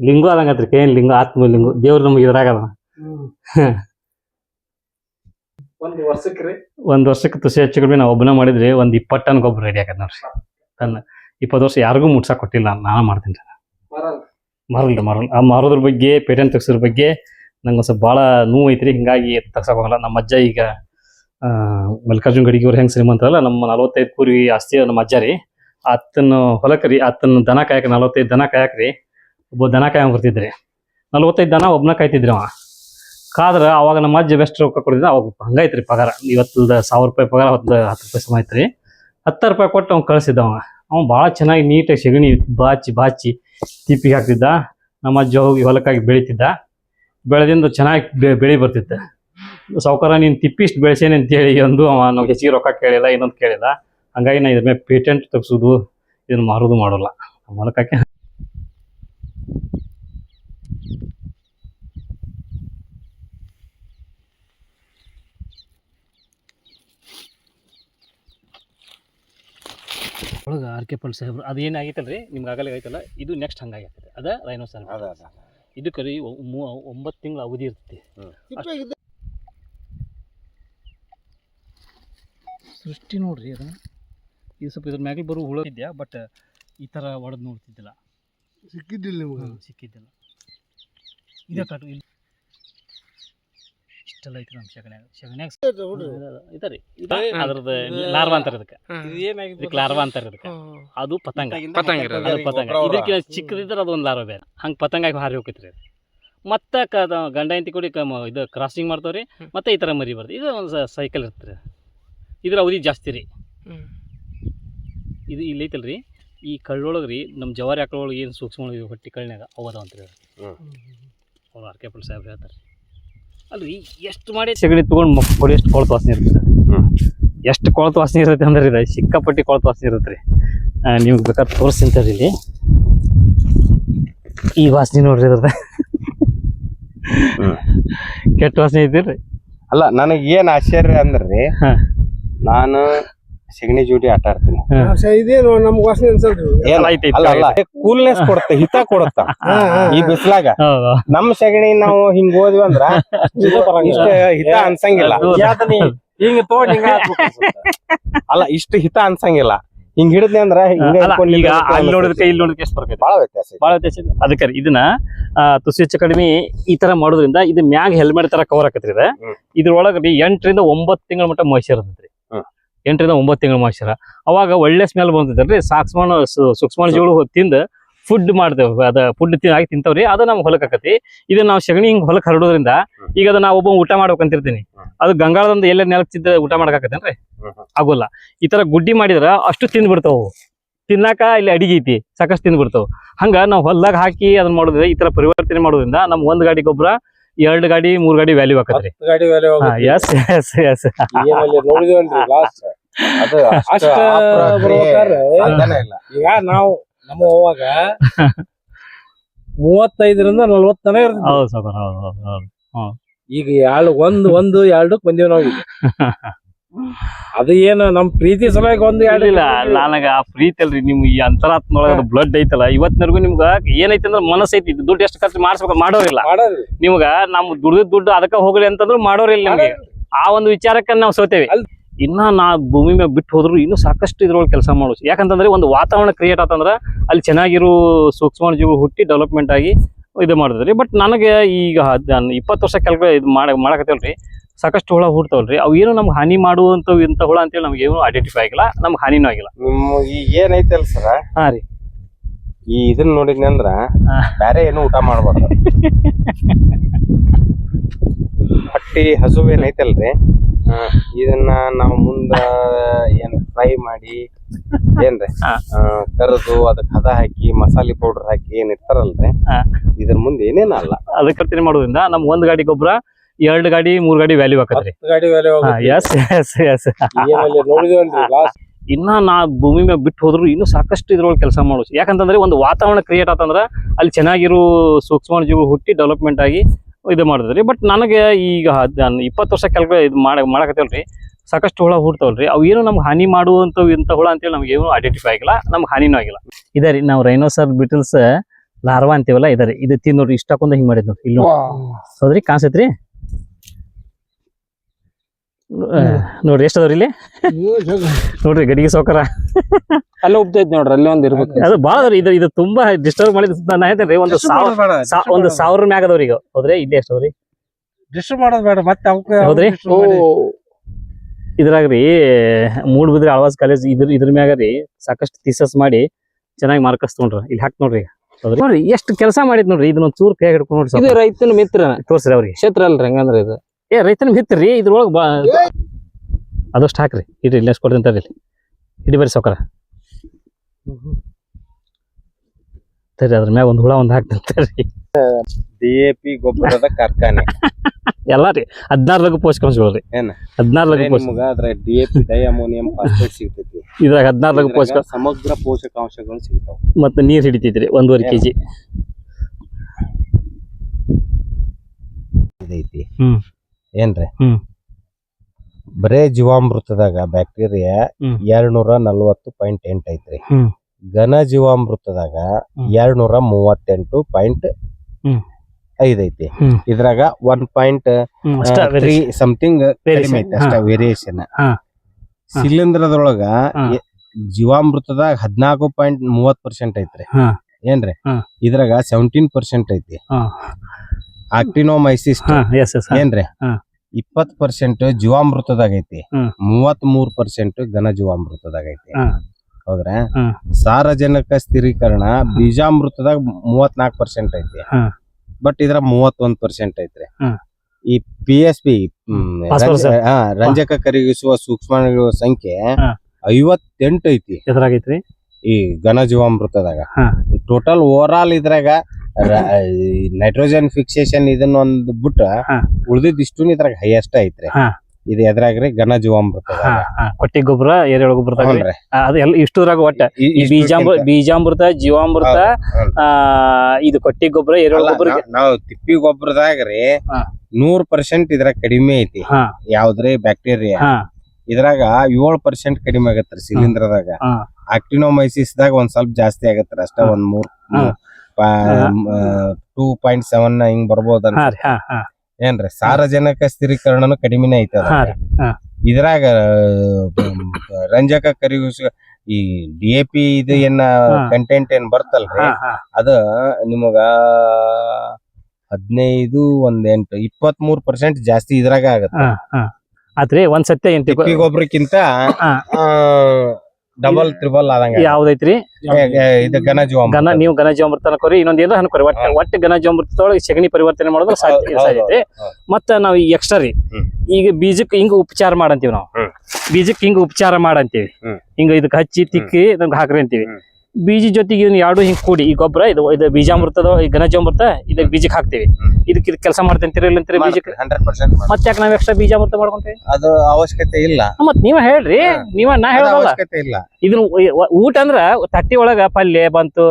ಲಿಂಗು ಆದಂಗತ್ರಿ ಏನ್ ಲಿಂಗು ಆತ್ಮ ಲಿಂಗು. ದೇವ್ರ ನಮ್ಗೆ ಇದ್ರಾಗ ಅದ ಒಂದ್ ವರ್ಷಕ್ರಿ ಒಂದ್ ವರ್ಷಕ್ಕೆ ತುಸಿ ಹೆಚ್ಚು ಕಡಿಮೆ ನಾವು ಒಬ್ಬನ ಮಾಡಿದ್ರಿ ಒಂದ್ ಇಪ್ಪತ್ತು ಟನ್ ಗೊಬ್ಬರ ರೆಡಿ ಆಗದ್ ನೋಡ್ರಿ. ತನ್ನ ಇಪ್ಪತ್ತು ವರ್ಷ ಯಾರಿಗೂ ಮುಟ್ಸಕ್ ಕೊಟ್ಟಿಲ್ಲ ನಾನು ಮಾಡ್ತೀನಿ ಮರಲ್. ಮಾರಲ್ರಿ ಮಾರಲ್. ಆ ಮಾರೋದ್ರ ಬಗ್ಗೆ ಪೇಟೆಂಟ್ ತೆಗ್ಸೋದ್ರ ಬಗ್ಗೆ ನಂಗೆ ಸ್ವಲ್ಪ ಭಾಳ ನೋವು ಐತ್ರಿ ಹಿಂಗಾಗಿ ತಗ್ಸಕ್ ಹೋಗಲ್ಲ. ನಮ್ಮ ಅಜ್ಜ ಈಗ ಮಲ್ಲಿಕಾರ್ಜುನ್ ಗಡಿಗೆ ಅವ್ರು ಹೆಂಗ್ ಶ್ರೀಮಂತರಲ್ಲ ನಮ್ಮ ನಲವತ್ತೈದು ಕೂರಿ ಆಸ್ತಿ ನಮ್ಮ ಅಜ್ಜ ರೀ. ಆತನ ಹೊಲಕ್ಕೆ ರೀ ಆತನ ದನ ಕಾಯಕ ನಲವತ್ತೈದು ದನ ಕಾಯಕ್ರಿ ಒಬ್ಬ ದನ ಕಾಯ್ ಬರ್ತಿದ್ರಿ ನಲ್ವತ್ತೈದು ದನ ಒಬ್ನ ಕಾಯ್ತಿದ್ರಿ ಅವ. ಕಾದ್ರೆ ಅವಾಗ ನಮ್ಮ ಅಜ್ಜಿ ಬೆಸ್ಟ್ ರೊಕ್ಕ ಕೊಡಿದ್ರೆ ಅವಾಗ ಹಂಗೈತ್ರಿ ಪಗಾರ. ಇವತ್ತು ಸಾವಿರ ರೂಪಾಯಿ ಪಗಾರ ಹೊತ್ತು ಹತ್ತು ರೂಪಾಯಿ ಸಮ ಐತ್ರಿ ಹತ್ತು ರೂಪಾಯಿ ಕೊಟ್ಟು ಅವ್ನು ಕಳಿಸಿದ್ದ ಅವ. ಅವ್ನು ಭಾಳ ಚೆನ್ನಾಗಿ ನೀಟಾಗಿ ಸೆಗಣಿ ಬಾಚಿ ಬಾಚಿ ತಿಪ್ಪಿಗೆ ಹಾಕ್ತಿದ್ದ. ನಮ್ಮ ಅಜ್ಜ ಹೋಗಿ ಹೊಲಕ್ಕಾಗಿ ಬೆಳಿತಿದ್ದ. ಬೆಳೆದಿಂದ ಚೆನ್ನಾಗಿ ಬೆಳಿ ಬರ್ತಿತ್ತು. ಸಾವುಕಾರ, ನೀನು ತಿಪ್ಪಿಷ್ಟು ಬೆಳೆಸೇನೆ ಅಂತೇಳಿ ಒಂದು ಅವ ನಾವು ಹೆಚ್ಚಿಗೆ ರೊಕ್ಕ ಕೇಳಿಲ್ಲ, ಇನ್ನೊಂದು ಕೇಳಿಲ್ಲ. ಹಂಗಾಗಿ ನಾನು ಇದ್ರ ಮೇಲೆ ಪೇಟೆಂಟ್ ತೆಗ್ಸೋದು, ಇದನ್ನ ಮಾರೋದು ಮಾಡೋಲ್ಲ. ಹೊಲಕ್ಕೆ ಒಳಗೆ ಆರ್ ಕೆ ಪಲ್ ಸಾಹೇಬ್ರು ಅದು ರೀ ನಿಮ್ಗೆ ಆಗಲೇ ಐತಲ್ಲ ಇದು ನೆಕ್ಸ್ಟ್ ಹಂಗಾಗೈತೆ ಅದ ರೈನೋ ಸಾಹೇಬ್ ಇದು ಕರಿ ಒಂಬತ್ತು ತಿಂಗಳ ಅವಧಿ ಇರ್ತೈತಿ. ಸೃಷ್ಟಿ ನೋಡ್ರಿ ಅದು. ಇದು ಸ್ವಲ್ಪ ಇದ್ರ ಮ್ಯಾಗೆ ಬರೋ ಹುಳ ಇದೆಯಾ? ಬಟ್ ಈ ಥರ ಒಡೆದು ನೋಡ್ತಿದ್ದಿಲ್ಲ. ಸಿಕ್ಕಿದ್ದಿಲ್ಲ ನಿಮಗೆ? ಸಿಕ್ಕಿದ್ದಿಲ್ಲ. ಇದೇ ಕಾಟು ಇಲ್ಲಿ. ಇಷ್ಟೆಲ್ಲ ಐತಿ ನಮ್ಮ ಶಗನ್ಯಾಗ ಶಗನ್ಯಾಗ ಇದರಿ ಅದ್ರದ್ದು ಲಾರ್ವಾ ಅಂತಾರೆ ಇದಕ್ಕೆ. ಇದಕ್ಕೆ ಲಾರ್ವಾ ಅಂತಾರೆ ಇದಕ್ಕೆ. ಅದು ಪತಂಗ. ಪತಂಗ ಅದು ಪತಂಗ. ಇದಕ್ಕೆ ಚಿಕ್ಕದಿದ್ರೆ ಅದು ಒಂದು ಲಾರ್ವಾ ಬೇರೆ. ಹಂಗೆ ಪತಂಗಾಗಿ ಹಾರಿ ಹೋಗೈತ್ರಿ ಅದು ಮತ್ತೆ ಕ ಅದ ಗಂಡ ಹೆಂಡತಿ ಕೂಡಿ ಕ ಇದು ಕ್ರಾಸಿಂಗ್ ಮಾಡ್ತಾವ್ರಿ. ಮತ್ತೆ ಈ ಥರ ಮರಿ ಬರ್ತದೆ. ಇದು ಒಂದು ಸೈಕಲ್ ಇರ್ತದೆ. ಇದ್ರ ಅವಧಿ ಜಾಸ್ತಿ ರೀ. ಇದು ಇಲ್ಲಿ ಐತಲ್ರಿ. ಈ ಕಳ್ಳೊಳಗೆ ರೀ ನಮ್ಮ ಜವಾರಿ ಆಕಳೊಳಗೆ ಏನು ಸೂಕ್ಷ್ಮ ಹೊಟ್ಟಿ ಹೊಟ್ಟೆ ಅವು ಅಂತ ಹೇಳಿ ಅವ್ರು ಆರ್ ಕೆ ಪಲ್ ಸಾಹೇಬ್ರು ಹೇಳ್ತಾರೆ. ಅಲ್ರಿ ಎಷ್ಟು ಮಾಡಿ ಸಗಣಿ ತೊಗೊಂಡು ಮಕ್ಕಳು ಎಷ್ಟು ಕೊಳತು ವಾಸನೆ ಇರ್ತದೆ ಹ್ಞೂ ಎಷ್ಟು ಕೊಳತು ವಾಸನೆ ಇರುತ್ತೆ ಅಂದ್ರೆ ಇದು ಸಿಕ್ಕಾಪಟ್ಟಿ ಕೊಳತು ವಾಸನೆ ಇರುತ್ತೆ ರೀ ನಿಮ್ಗೆ ಬೇಕಾದ್ರೆ ತೋರಿಸ್ತಿಂತಾರೆ ಇಲ್ಲಿ. ಈ ವಾಸನೆ ನೋಡ್ರಿ ಇದ್ರದ. ಹ್ಮ್. ಕೆಟ್ಟ ವಾಸನೆ ಇದ್ದೀರಿ ಅಲ್ಲ ನನಗೆ ಏನು ಆಶ್ಚರ್ಯ ಅಂದ್ರೆ ನಾನು ಸೆಗಣಿ ಜೋಡಿ ಆಟ ಆಡ್ತೀನಿ. ಇದೇನು ನಮ್ಗೆ ವಾಸನೆ ಅನ್ಸಲ್ರಿ ಕೂಲ್ನೆಸ್ ಕೊಡುತ್ತೆ ಹಿತ ಕೊಡುತ್ತ. *laughs* ಈ ಬಿಸಿಲಾಗ. ನಮ್ ಸೆಗಣಿ ನಾವು ಹಿಂಗ್ ಹೋದ್ವಿ ಅಂದ್ರ *laughs* ಇಷ್ಟ ಹಿತ ಅನ್ಸಂಗಿಲ್ಲ. ಹಿಂಗ ಅಲ್ಲ ಇಷ್ಟ ಹಿತ ಅನ್ಸಂಗಿಲ್ಲ. ಹಿಂಗ್ ಹಿಡಿದ್ನಿ ಅಂದ್ರ ಈಗ ಅಲ್ಲಿ ನೋಡಿದಕ್ಕೆ ಇಲ್ಲಿ ನೋಡಿದ್ಕೆ ಎಷ್ಟು ಬರ್ತೈತೆ. ಬಹಳ ವ್ಯತ್ಯಾಸ ಬಹಳ ಭಾಳ ವ್ಯತ್ಯಾಸ ಇದೆ. ಅದಕ್ಕೆ ಇದನ್ನ ತುಸಿ ತುಸು ಹೆಚ್ಚು ಕಡಿಮೆ ಈ ತರ ಮಾಡೋದ್ರಿಂದ ಇದು ಮ್ಯಾಗ್ ಹೆಲ್ಮೆಟ್ ತರ ಕವರ್ ಆಕತ್ರಿ ಹ್ಮ್. ಇದ್ರೊಳಗೆ ಎಂಟರಿಂದ ಒಂಬತ್ತು ತಿಂಗಳ ಮಟ್ಟ ಮಾಯ್ಚರ್ ಇರ್ತೈತ್ರಿ. ಎಂಟರಿಂದ ಒಂಬತ್ತು ತಿಂಗಳು ಮಾಡ್ಸ್ಯಾರ ಅವಾಗ ಒಳ್ಳೆ ಸ್ಮೆಲ್ ಬಂತೈತಲ್ರಿ ಸಾಕ್ಸ್ಮಾನ ಸೂಕ್ಷ್ಮಾಣುಜೀಗಳು ತಿಂದು ಫುಡ್ ಮಾಡ್ತೇವೆ. ಅದ ಫುಡ್ ಆಗಿ ತಿಂತಾವ್ರಿ. ಅದ ನಮ್ಗೆ ಹೊಲಕ್ಕೆ ಆಕತಿ ಇದನ್ನ ನಾವು ಸಗಣಿ ಹಿಂಗ್ ಹೊಲಕ್ಕೆ ಹರಡೋದ್ರಿಂದ ಈಗ ಈಗ ಅದನ್ನ ಒಬ್ಬ ಊಟ ಮಾಡ್ಬೇಕಂತಿರ್ತೀನಿ. ಅದು ಗಂಗಾಳದಿಂದ ಎಲ್ಲ ನೆಲಕ್ತಿದ್ದ ಊಟ ಮಾಡಕಾಕತ್ತೇನ್ರಿ. ಆಗೋಲ್ಲ. ಈ ತರ ಗುಡ್ಡಿ ಮಾಡಿದ್ರ ಅಷ್ಟು ತಿಂದ್ ಬಿಡ್ತಾವು ತಿನ್ನಾಕ ಇಲ್ಲಿ ಅಡಿಗೆ ಐತಿ. ಸಾಕಷ್ಟು ತಿಂದ್ ಬಿಡ್ತಾವ ಹಂಗ ನಾವು ಹೊಲ್ದಾಗ ಹಾಕಿ ಅದನ್ನ ಮಾಡೋದ್ರಿಂದ ಈ ತರ ಪರಿವರ್ತನೆ ಮಾಡೋದ್ರಿಂದ ನಮ್ ಒಂದ್ ಗಾಡಿ ಗೊಬ್ಬರ ಎರಡ್ ಗಾಡಿ ಮೂರ್ ಗಾಡಿ ವ್ಯಾಲ್ಯೂ ಹಾಕತ್ರಿ. ಗಾಡಿ ವ್ಯಾಲ್ಯೂ ಎಸ್ ಎಸ್ ಎಸ್ ನೋಡಿದ್ವಲ್ರಿ ಲಾಸ್ಟ್ ಅಷ್ಟ ಈಗ ನಾವು ನಮ್ಮ ಅವಾಗ ಮೂವತ್ತೈದರಿಂದ ನಲ್ವತ್ತು ತನ ಇರ್ತದೆ ಹೌದು ಸರ್ ಹೌದು ಹೌದು ಹೌದು. ಈಗ ಎರಡು ಒಂದು ಒಂದು ಎರಡಕ್ಕೆ ಬಂದೀವಿ ನಾವು ಈಗ. *laughs* ಅದು ಏನು ನಮ್ ಪ್ರೀತಿ ಸಲುವಾಗಿ ಒಂದು ಹೇಳಿಲ್ಲ ನನಗ ಆ ಪ್ರೀತಿ ಅಲ್ರಿ ನಿಮ್ ಈ ಅಂತರಾತ್ಮೊಳಗ ಬ್ಲಡ್ ಐತಲ್ಲ ಇವತ್ತಿನವರೆಗೂ ನಿಮ್ಗ ಏನೈತಿ ಅಂದ್ರೆ ಮನಸ್ಸು ಐತಿ ದುಡ್ಡು ಎಷ್ಟು ಖರ್ಚು ಮಾಡಿಸ್ಬೇಕು ಮಾಡೋರಿಲ್ಲ. ನಿಮ್ಗ ನಮ್ ದುಡ್ದು ದುಡ್ಡು ಅದಕ್ಕ ಹೋಗ್ಲಿ ಅಂತಂದ್ರು ಮಾಡೋರಿಲ್ಲ ನಿಮ್ಗೆ. ಆ ಒಂದು ವಿಚಾರಕ್ಕೆ ನಾವು ಸೋತೇವೆ. ಇನ್ನ ನಾ ಭೂಮಿ ಮೇಲೆ ಬಿಟ್ಟು ಹೋದ್ರು ಇನ್ನು ಸಾಕಷ್ಟು ಇದ್ರೊಳಗೆ ಕೆಲಸ ಮಾಡೋದು. ಯಾಕಂತಂದ್ರೆ ಒಂದು ವಾತಾವರಣ ಕ್ರಿಯೇಟ್ ಆತಂದ್ರ ಅಲ್ಲಿ ಚೆನ್ನಾಗಿರೋ ಸೂಕ್ಷ್ಮ ಜೀವಿಗಳು ಹುಟ್ಟಿ ಡೆವಲಪ್ಮೆಂಟ್ ಆಗಿ ಇದು ಮಾಡಿದ್ರಿ. ಬಟ್ ನನಗೆ ಈಗ ಇಪ್ಪತ್ತು ವರ್ಷ ಕೆಲ ಇದು ಮಾಡ ಮಾಡಕತ್ತೇವಲ್ರಿ. ಸಾಕಷ್ಟು ಹುಳ ಹುಡ್ತಾವಲ್ರಿ ಅವು ಏನು ನಮ್ಗೆ ಹಾನಿ ಮಾಡುವಂತ ಇಂಥ ಹುಳ ಅಂತೇಳಿ ನಮ್ಗೆ ಏನು ಐಡೆಂಟಿಫೈ ಆಗಿಲ್ಲ ನಮ್ಗೆ ಹಾನಿನೂ ಆಗಿಲ್ಲ. ನಿಮ್ಮ ಈಗ ಅಲ್ಲ ಸರ? ಹಾ ರೀ. ಈ ಇದನ್ನ ನೋಡಿದ್ನಿ ಅಂದ್ರ ಬೇರೆ ಏನು ಊಟ ಮಾಡ್ಬಾರ್ದು. ಹಟ್ಟಿ ಹಸು ಏನೈತಲ್ರಿ ಇದನ್ನ ನಾವು ಮುಂದ ಏನ್ ಫ್ರೈ ಮಾಡಿ ಏನ್ರಿ. ಕರೆದು ಅದಕ್ಕೆ ಹದ ಹಾಕಿ ಮಸಾಲೆ ಪೌಡರ್ ಹಾಕಿ ಏನ್ ಇರ್ತಾರಲ್ರಿ. ಇದ್ರ ಮುಂದೆ ಏನೇನಲ್ಲ ಅದಕ್ಕೆ ಕರ್ತನೆ ಮಾಡೋದ್ರಿಂದ ನಮ್ ಒಂದ್ ಗಾಡಿ ಗೊಬ್ಬರ ಎರಡ್ ಗಾಡಿ ಮೂರ್ ಗಾಡಿ ವ್ಯಾಲ್ಯೂ ಆಕತ್ರಿ ಗಾಡಿ ಮೇಲೆ ಎಸ್ ಎಸ್ ಎಸ್ ಏನಲ್ಲಿ ನೋಡಿದೇವಲ್ರಿ ಲಾಸ್ಟ್ ಇನ್ನ ನಾ ಭೂಮಿ ಮ್ಯಾಗ ಬಿಟ್ಟು ಹೋದ್ರು ಇನ್ನು ಸಾಕಷ್ಟು ಇದ್ರೊಳಗೆ ಕೆಲಸ ಮಾಡೋದು. ಯಾಕಂತಂದ್ರೆ ಒಂದು ವಾತಾವರಣ ಕ್ರಿಯೇಟ್ ಆತಂದ್ರ ಅಲ್ಲಿ ಚೆನ್ನಾಗಿರೋ ಸೂಕ್ಷ್ಮ ಜೀವಿಗಳು ಹುಟ್ಟಿ ಡೆವಲಪ್ಮೆಂಟ್ ಆಗಿ ಇದು ಮಾಡಿದ್ರಿ. ಬಟ್ ನನಗೆ ಈಗ ಇಪ್ಪತ್ತು ವರ್ಷ ಕೆಲ ಇದು ಮಾಡ ಮಾಡಕತ್ತೇವಲ್ರಿ ಸಾಕಷ್ಟು ಹುಳ ಹುಡ್ತಾವಲ್ರಿ ಅವು ಏನು ನಮ್ಗೆ ಹಾನಿ ಮಾಡುವಂಥವು ಇಂಥ ಹುಳ ಅಂತೇಳಿ ನಮ್ಗೆ ಏನು ಐಡೆಂಟಿಫೈ ಆಗಿಲ್ಲ. ನಮ್ಗೆ ಹಾನಿನೂ ಆಗಿಲ್ಲ. ಇದೇ ರೀ ನಾವು ರೈನೋಸರ್ ಬಿಟಲ್ಸ್ ಲಾರ್ವಾ ಅಂತೀವಲ್ಲ ಇದಾರೆ ರೀ ಇದು ತಿನ್ನೋರು ನೋಡ್ರಿ ಇಷ್ಟಕ್ಕೊಂದು ಹಿಂಗ್ ಮಾಡಿದ್ ನೋಡ್ರಿ ಇಲ್ಲಿ ಹೌದ್ರಿ ಕಾಣಿಸೈತ್ರಿ? ನೋಡ್ರಿ ಎಷ್ಟು ಅದಾವ್ರಿ ಇಲ್ಲಿ ನೋಡ್ರಿ ಗಡಿಗೆ ಸೌಕರ ಅಲ್ಲೇ ಉಬ್ತೈತಿ ನೋಡ್ರಿ ಅಲ್ಲೇ ಒಂದ್ ಇರ್ಬೇಕು. ಅದು ಬಾಳ ಅದ್ರಿ ಇದು ಇದು ತುಂಬಾ ಡಿಸ್ಟರ್ಬ್ ಮಾಡಿದ ನಾನು ಹೇಳ್ತೇನೆ ಒಂದು ಸಾವಿರ ಒಂದು ಸಾವಿರ ಮ್ಯಾಗ ಅದಾವ್ರಿ ಈಗ. ಹೌದ್ರಿ ಇಲ್ಲಿ ಎಷ್ಟು ಅದಾವ್ರಿ ಡಿಸ್ಟರ್ಬ್ ಮಾಡೋದ್ ಬೇಡ ಮತ್ತೆ ಅವಕ್ಕೆ ಹೌದ್ರಿ? ಇದ್ರಾಗ ರೀ ಮೂಡ್ ಬಿದ್ರಿ ಆಳ್ವಾಸ್ ಕಾಲೇಜ್ ಇದ್ರ ಇದ್ರ ಮ್ಯಾಗ ರೀ ಸಾಕಷ್ಟು ತೀಸಸ್ ಮಾಡಿ ಚೆನ್ನಾಗಿ ಮಾರ್ಕಸ್ ತೊಗೊಂಡ್ರ ಇಲ್ಲಿ ಹಾಕಿ ನೋಡ್ರಿ ನೋಡ್ರಿ ಎಷ್ಟು ಕೆಲಸ ಮಾಡಿದ್ ನೋಡ್ರಿ ಇದನ್ನ ಚೂರು ಕೈ ಹಿಡ್ಕೊಂಡು ನೋಡ್ರಿ ಇದು ರೈತನ ಮಿತ್ರ ತೋರ್ಸ್ರಿ ಅವ್ರಿಗೆ. ಕ್ಷೇತ್ರ ಅಲ್ರಿ ಹಂಗಂದ್ರೆ ಇದು. ಏ ರೈತನ ಹಿತ್ರಿ ಇದ್ರೊಳಗೆ ಬಾ. ಅದಷ್ಟು ಹಾಕ್ರಿ ಇಡ್ರಿ ಇಲ್ಲಿ ಕೊಡ್ತೀನಿ ತರ್ರಿ ಇಡಿ ಬರ್ರಿ ಸೌಕರ ಸರಿ ಅದ್ರ ಮ್ಯಾಗ ಒಂದು ಹುಳ ಒಂದು ಹಾಕ್ತೀನಿ ತರ್ರಿ ಡಿ ಎ ಪಿ ಗೊಬ್ಬರದ ಕಾರ್ಖಾನೆ. *laughs* ಎಲ್ಲ ರೀ ಹದಿನಾರು ಲಘು ಪೋಷಕಾಂಶಗಳು ರೀ ಏನ್? ಹದಿನಾರು ಲಘು ಪೋಷಕ ನಿಮ್ಗ ಅದ್ರ D A P di ammonium phosphate ಸಿಗ್ತೈತಿ. ಇದ್ರಾಗ ಹದಿನಾರು ಲಘು ಪೋಷಕ ಸಮಗ್ರ ಪೋಷಕಾಂಶಗಳು ಸಿಗ್ತಾವ. ಮತ್ತೆ ನೀರ್ ಹಿಡಿತೈತ್ರಿ ಒಂದೂವರೆ ಕೆಜಿ. ಇದೈತಿ. ಹ್ಮ್. ಏನ್ರಿ ಹ್ಮ್. ಬರೇ ಜೀವಾಮೃತದಾಗ ಬ್ಯಾಕ್ಟೀರಿಯಾ ಹ್ಮ್. ಎರಡ್ನೂರ ನಲ್ವತ್ತು ಪಾಯಿಂಟ್ ಎಂಟ್ ಐತ್ರಿ ಹ್ಮ್. ಘನ ಜೀವಾಮೃತದಾಗ ಹ್ಮ್. ಎರಡ್ನೂರ ಮೂವತ್ತೆಂಟು ಪಾಯಿಂಟ್ ಹ್ಮ್. ಐದ್ ಐತಿ ಹ್ಮ್. ಇದ್ರಾಗ ಒನ್ ಪಾಯಿಂಟ್ ಅಷ್ಟ ತ್ರೀ ಸಮಥಿಂಗ್ Variation. ಐತಿ ಅಷ್ಟ ವೇರಿಯೇಷನ್ ಹಾ. ಹಾ. ಶಿಲೀಂಧ್ರದೊಳಗ ಹಾ. ಎ- ಜೀವಾಮೃತದಾಗ ಹದಿನಾಲ್ಕು ಪಾಯಿಂಟ್ ಮೂವತ್ ಪರ್ಸೆಂಟ್ ಐತ್ರಿ ಹಾ. ಏನ್ರಿ ಹಾ. ಇದ್ರಾಗ ಸೆವೆಂಟೀನ್ ಪರ್ಸೆಂಟ್ ಐತಿ ಹಾ. ಆಕ್ಟಿನೋಮೈಸಿಸ್ ಹಾ ಎಸ್ ಎಸ್ ಏನ್ರಿ. ಇಪ್ಪತ್ ಪರ್ಸೆಂಟ್ ಜೀವಾಮೃತದಾಗ ಐತಿ. ಮೂವತ್ ಮೂರ್ ಪರ್ಸೆಂಟ್ ಘನ ಜೀವಾಮೃತದಾಗ ಐತಿ ಹೌದ್ರ ಸಾರಜನಕ ಸ್ಥಿರೀಕರಣ ಬೀಜಾಮೃತದಾಗ ಮೂವತ್ನಾಲ್ಕು ಪರ್ಸೆಂಟ್ ಐತಿ. ಬಟ್ ಇದ್ರ ಮೂವತ್ತೊಂದ್ ಪರ್ಸೆಂಟ್ ಐತ್ರಿ. ಈ ಪಿ ಎಸ್ ಪಿ. ರಂಜಕ ಕರಗಿಸುವ ಸೂಕ್ಷ್ಮಾಣುಗಳ ಸಂಖ್ಯೆ ಐವತ್ತೆಂಟ್ ಐವತ್ತೆಂಟು ಐತಿ. ಎದುರಾಗೈತ್ರಿ? ಈ ಘನ ಜೀವಾಮೃತದಾಗ ಟೋಟಲ್ ಓವರ್ ಆಲ್ ಇದ್ರಾಗ ನೈಟ್ರೋಜನ್ ಫಿಕ್ಸೇಷನ್ ಇದನ್ನ ಒಂದು ಬಿಟ್ಟ ಉಳಿದಿದ್ ಇಷ್ಟು ಇದ್ರಾಗ ಹೈಯೆಸ್ಟ್ ಐತ್ರಿ. ಇದು ಎದ್ರಾಗ್ರಿ ಘನ ಹಾ ಕೊಟ್ಟಿ ಗೊಬ್ಬರ ಎರೆಹುಳ ಗೊಬ್ಬರ ಅದೆಲ್ಲ ಇಷ್ಟುದ್ರಾಗ ಒಟ್ಟ. ಬೀಜಾಮೃತ ಬೀಜಾಮೃತ ಜೀವಾಮೃತ ಇದು ಕೊಟ್ಟಿ ಗೊಬ್ಬರ ಎರೆಹುಳ ಗೊಬ್ಬರ ನಾವ್- ತಿಪ್ಪಿ ಗೊಬ್ಬರದಾಗ್ರಿ. ನೂರ್ ಪರ್ಸೆಂಟ್ ಇದ್ರಾಗ ಕಡಿಮೆ ಐತಿ. ಯಾವ್ದ್ರಿ? ಬ್ಯಾಕ್ಟೀರಿಯಾ ಇದ್ರಾಗ ಏಳ್ ಪರ್ಸೆಂಟ್ ಕಡಿಮೆ ಆಗತ್ರಿ ಶಿಲೀಂಧ್ರದಾಗ ಆಕ್ಟಿನೋಮೈಸಿಸ್ ದಾಗ. ಒಂದ್ ಸ್ವಲ್ಪ ಜಾಸ್ತಿ ಆಗತ್ರಿ ಅಷ್ಟ. ಒಂದ್ ಮೂರ್. ಟೂ ಪಾಯಿಂಟ್ ಸೆವೆನ್ ಹಿಂಗ್ ಬರ್ಬೋದ ಹಾ ರೀ ಹಾ ಹಾ. ಏನ್ರಿ ಸಾರಜನಕ ಸ್ಥಿರೀಕರಣನು ಕಡಿಮೆನೆ ಐತೆ ಅದ್ರಾಗ. ಹಾ ರೀ ಹಾ. ಇದ್ರಾಗ ಆ, ರಂಜಕ ಕರಿಗೂಸ ಈ ಡಿ ಎ ಪಿ ಇದು ಏನ ಹಾ. ಕಂಟೆಂಟ್ ಏನ್ ಬರ್ತಲ್ರಿ ಹಾ ಹಾ. ಅದ ನಿಮಗ ಹದಿನೈದು ಒಂದ್ ಎಂಟು ಇಪ್ಪತ್ತ್ ಮೂರ್ ಪರ್ಸೆಂಟ್ ಜಾಸ್ತಿ ಇದ್ರಾಗ ಆಗತ್ತೆ. ಹಾ ಹಾ. ಆತ್ರಿ ಒಂದ್ ಸತ್ಯ ತಿಪ್ಪಿ ಗೊಬ್ಬರಕ್ಕಿಂತ ಹಾ. ಡಬಲ್ ತ್ರಿಬಲ್ ಆದಂಗ ಯಾವ್ದೈತ್ರಿ ಇದು ಘನ ಜೀವಾಮೃತ. ಘನ ನೀವು ಘನ ಜೀವಾಮೃತ ಅನ್ಕೋರಿ ಇನ್ನೊಂದ್ ಏನೋ ಅನ್ಕೋರಿ ಒಟ್ಟ. ಒಟ್ಟು ಘನ ಜೀವಾಮೃತದೊಳಗೆ ಸಗಣಿ ಪರಿವರ್ತನೆ ಮಾಡೋದು ಸಾಧ್ಯ ಸಾಧ್ಯತೆ ಹೌದು. ಮತ್ತ ನಾವು ಈ ಎಕ್ಸ್ಟ್ರಾ ರೀ ಈಗ ಬೀಜಕ್ಕೆ ಹಿಂಗ ಉಪಚಾರ ಮಾಡಂತೀವಿ ನಾವು. ಬೀಜಕ್ಕೆ ಹಿಂಗ ಉಪಚಾರ ಮಾಡಂತೀವಿ. ಹಿಂಗ ಇದಕ್ಕೆ ಹಚ್ಚಿ ತಿಕ್ಕಿ ನಮ್ಗೆ ಹಾಕ್ರಿ ಅಂತೀವಿ. ಬೀಜ ಜೊತೆಗೆ ಇದನ್ನ ಎರಡು ಹಿಂಗ್ ಕೂಡಿ ಈ ಗೊಬ್ಬರ ಇದು ಇದು ಬೀಜಾಮೃತದ ಈ ಘನ ಜೀವಾಮೃತ ಇದಕ್ಕೆ ಬೀಜಕ್ಕೆ ಹಾಕ್ತಿವಿ. ಇದಕ್ಕೆ ಇದು ಕೆಲಸ ಮಾಡ್ತೇನೆ ಇಲ್ಲ ಅಂತೀರಿ ಬೀಜಕ್ಕೆ. ಹಂಡ್ರೆಡ್ 100% ಮತ್ತೆ ಯಾಕೆ ನಾವು ಎಕ್ಸ್ಟ್ರಾ ಬೀಜಾಮೃತ ಮಾಡ್ಕೊಂತೀವಿ? ಅದು ಅವಶ್ಯಕತೆ ಇಲ್ಲ. ಮತ್ತೆ ನೀವ ಹೇಳ್ರಿ. ನೀವ ನಾ ಹೇಳ ಅವಶ್ಯಕತೆ ಇಲ್ಲ. ಇದನ್ನ ಊಟ ಅಂದ್ರ ತಟ್ಟಿ ಒಳಗ ಪಲ್ಯ ಬಂತು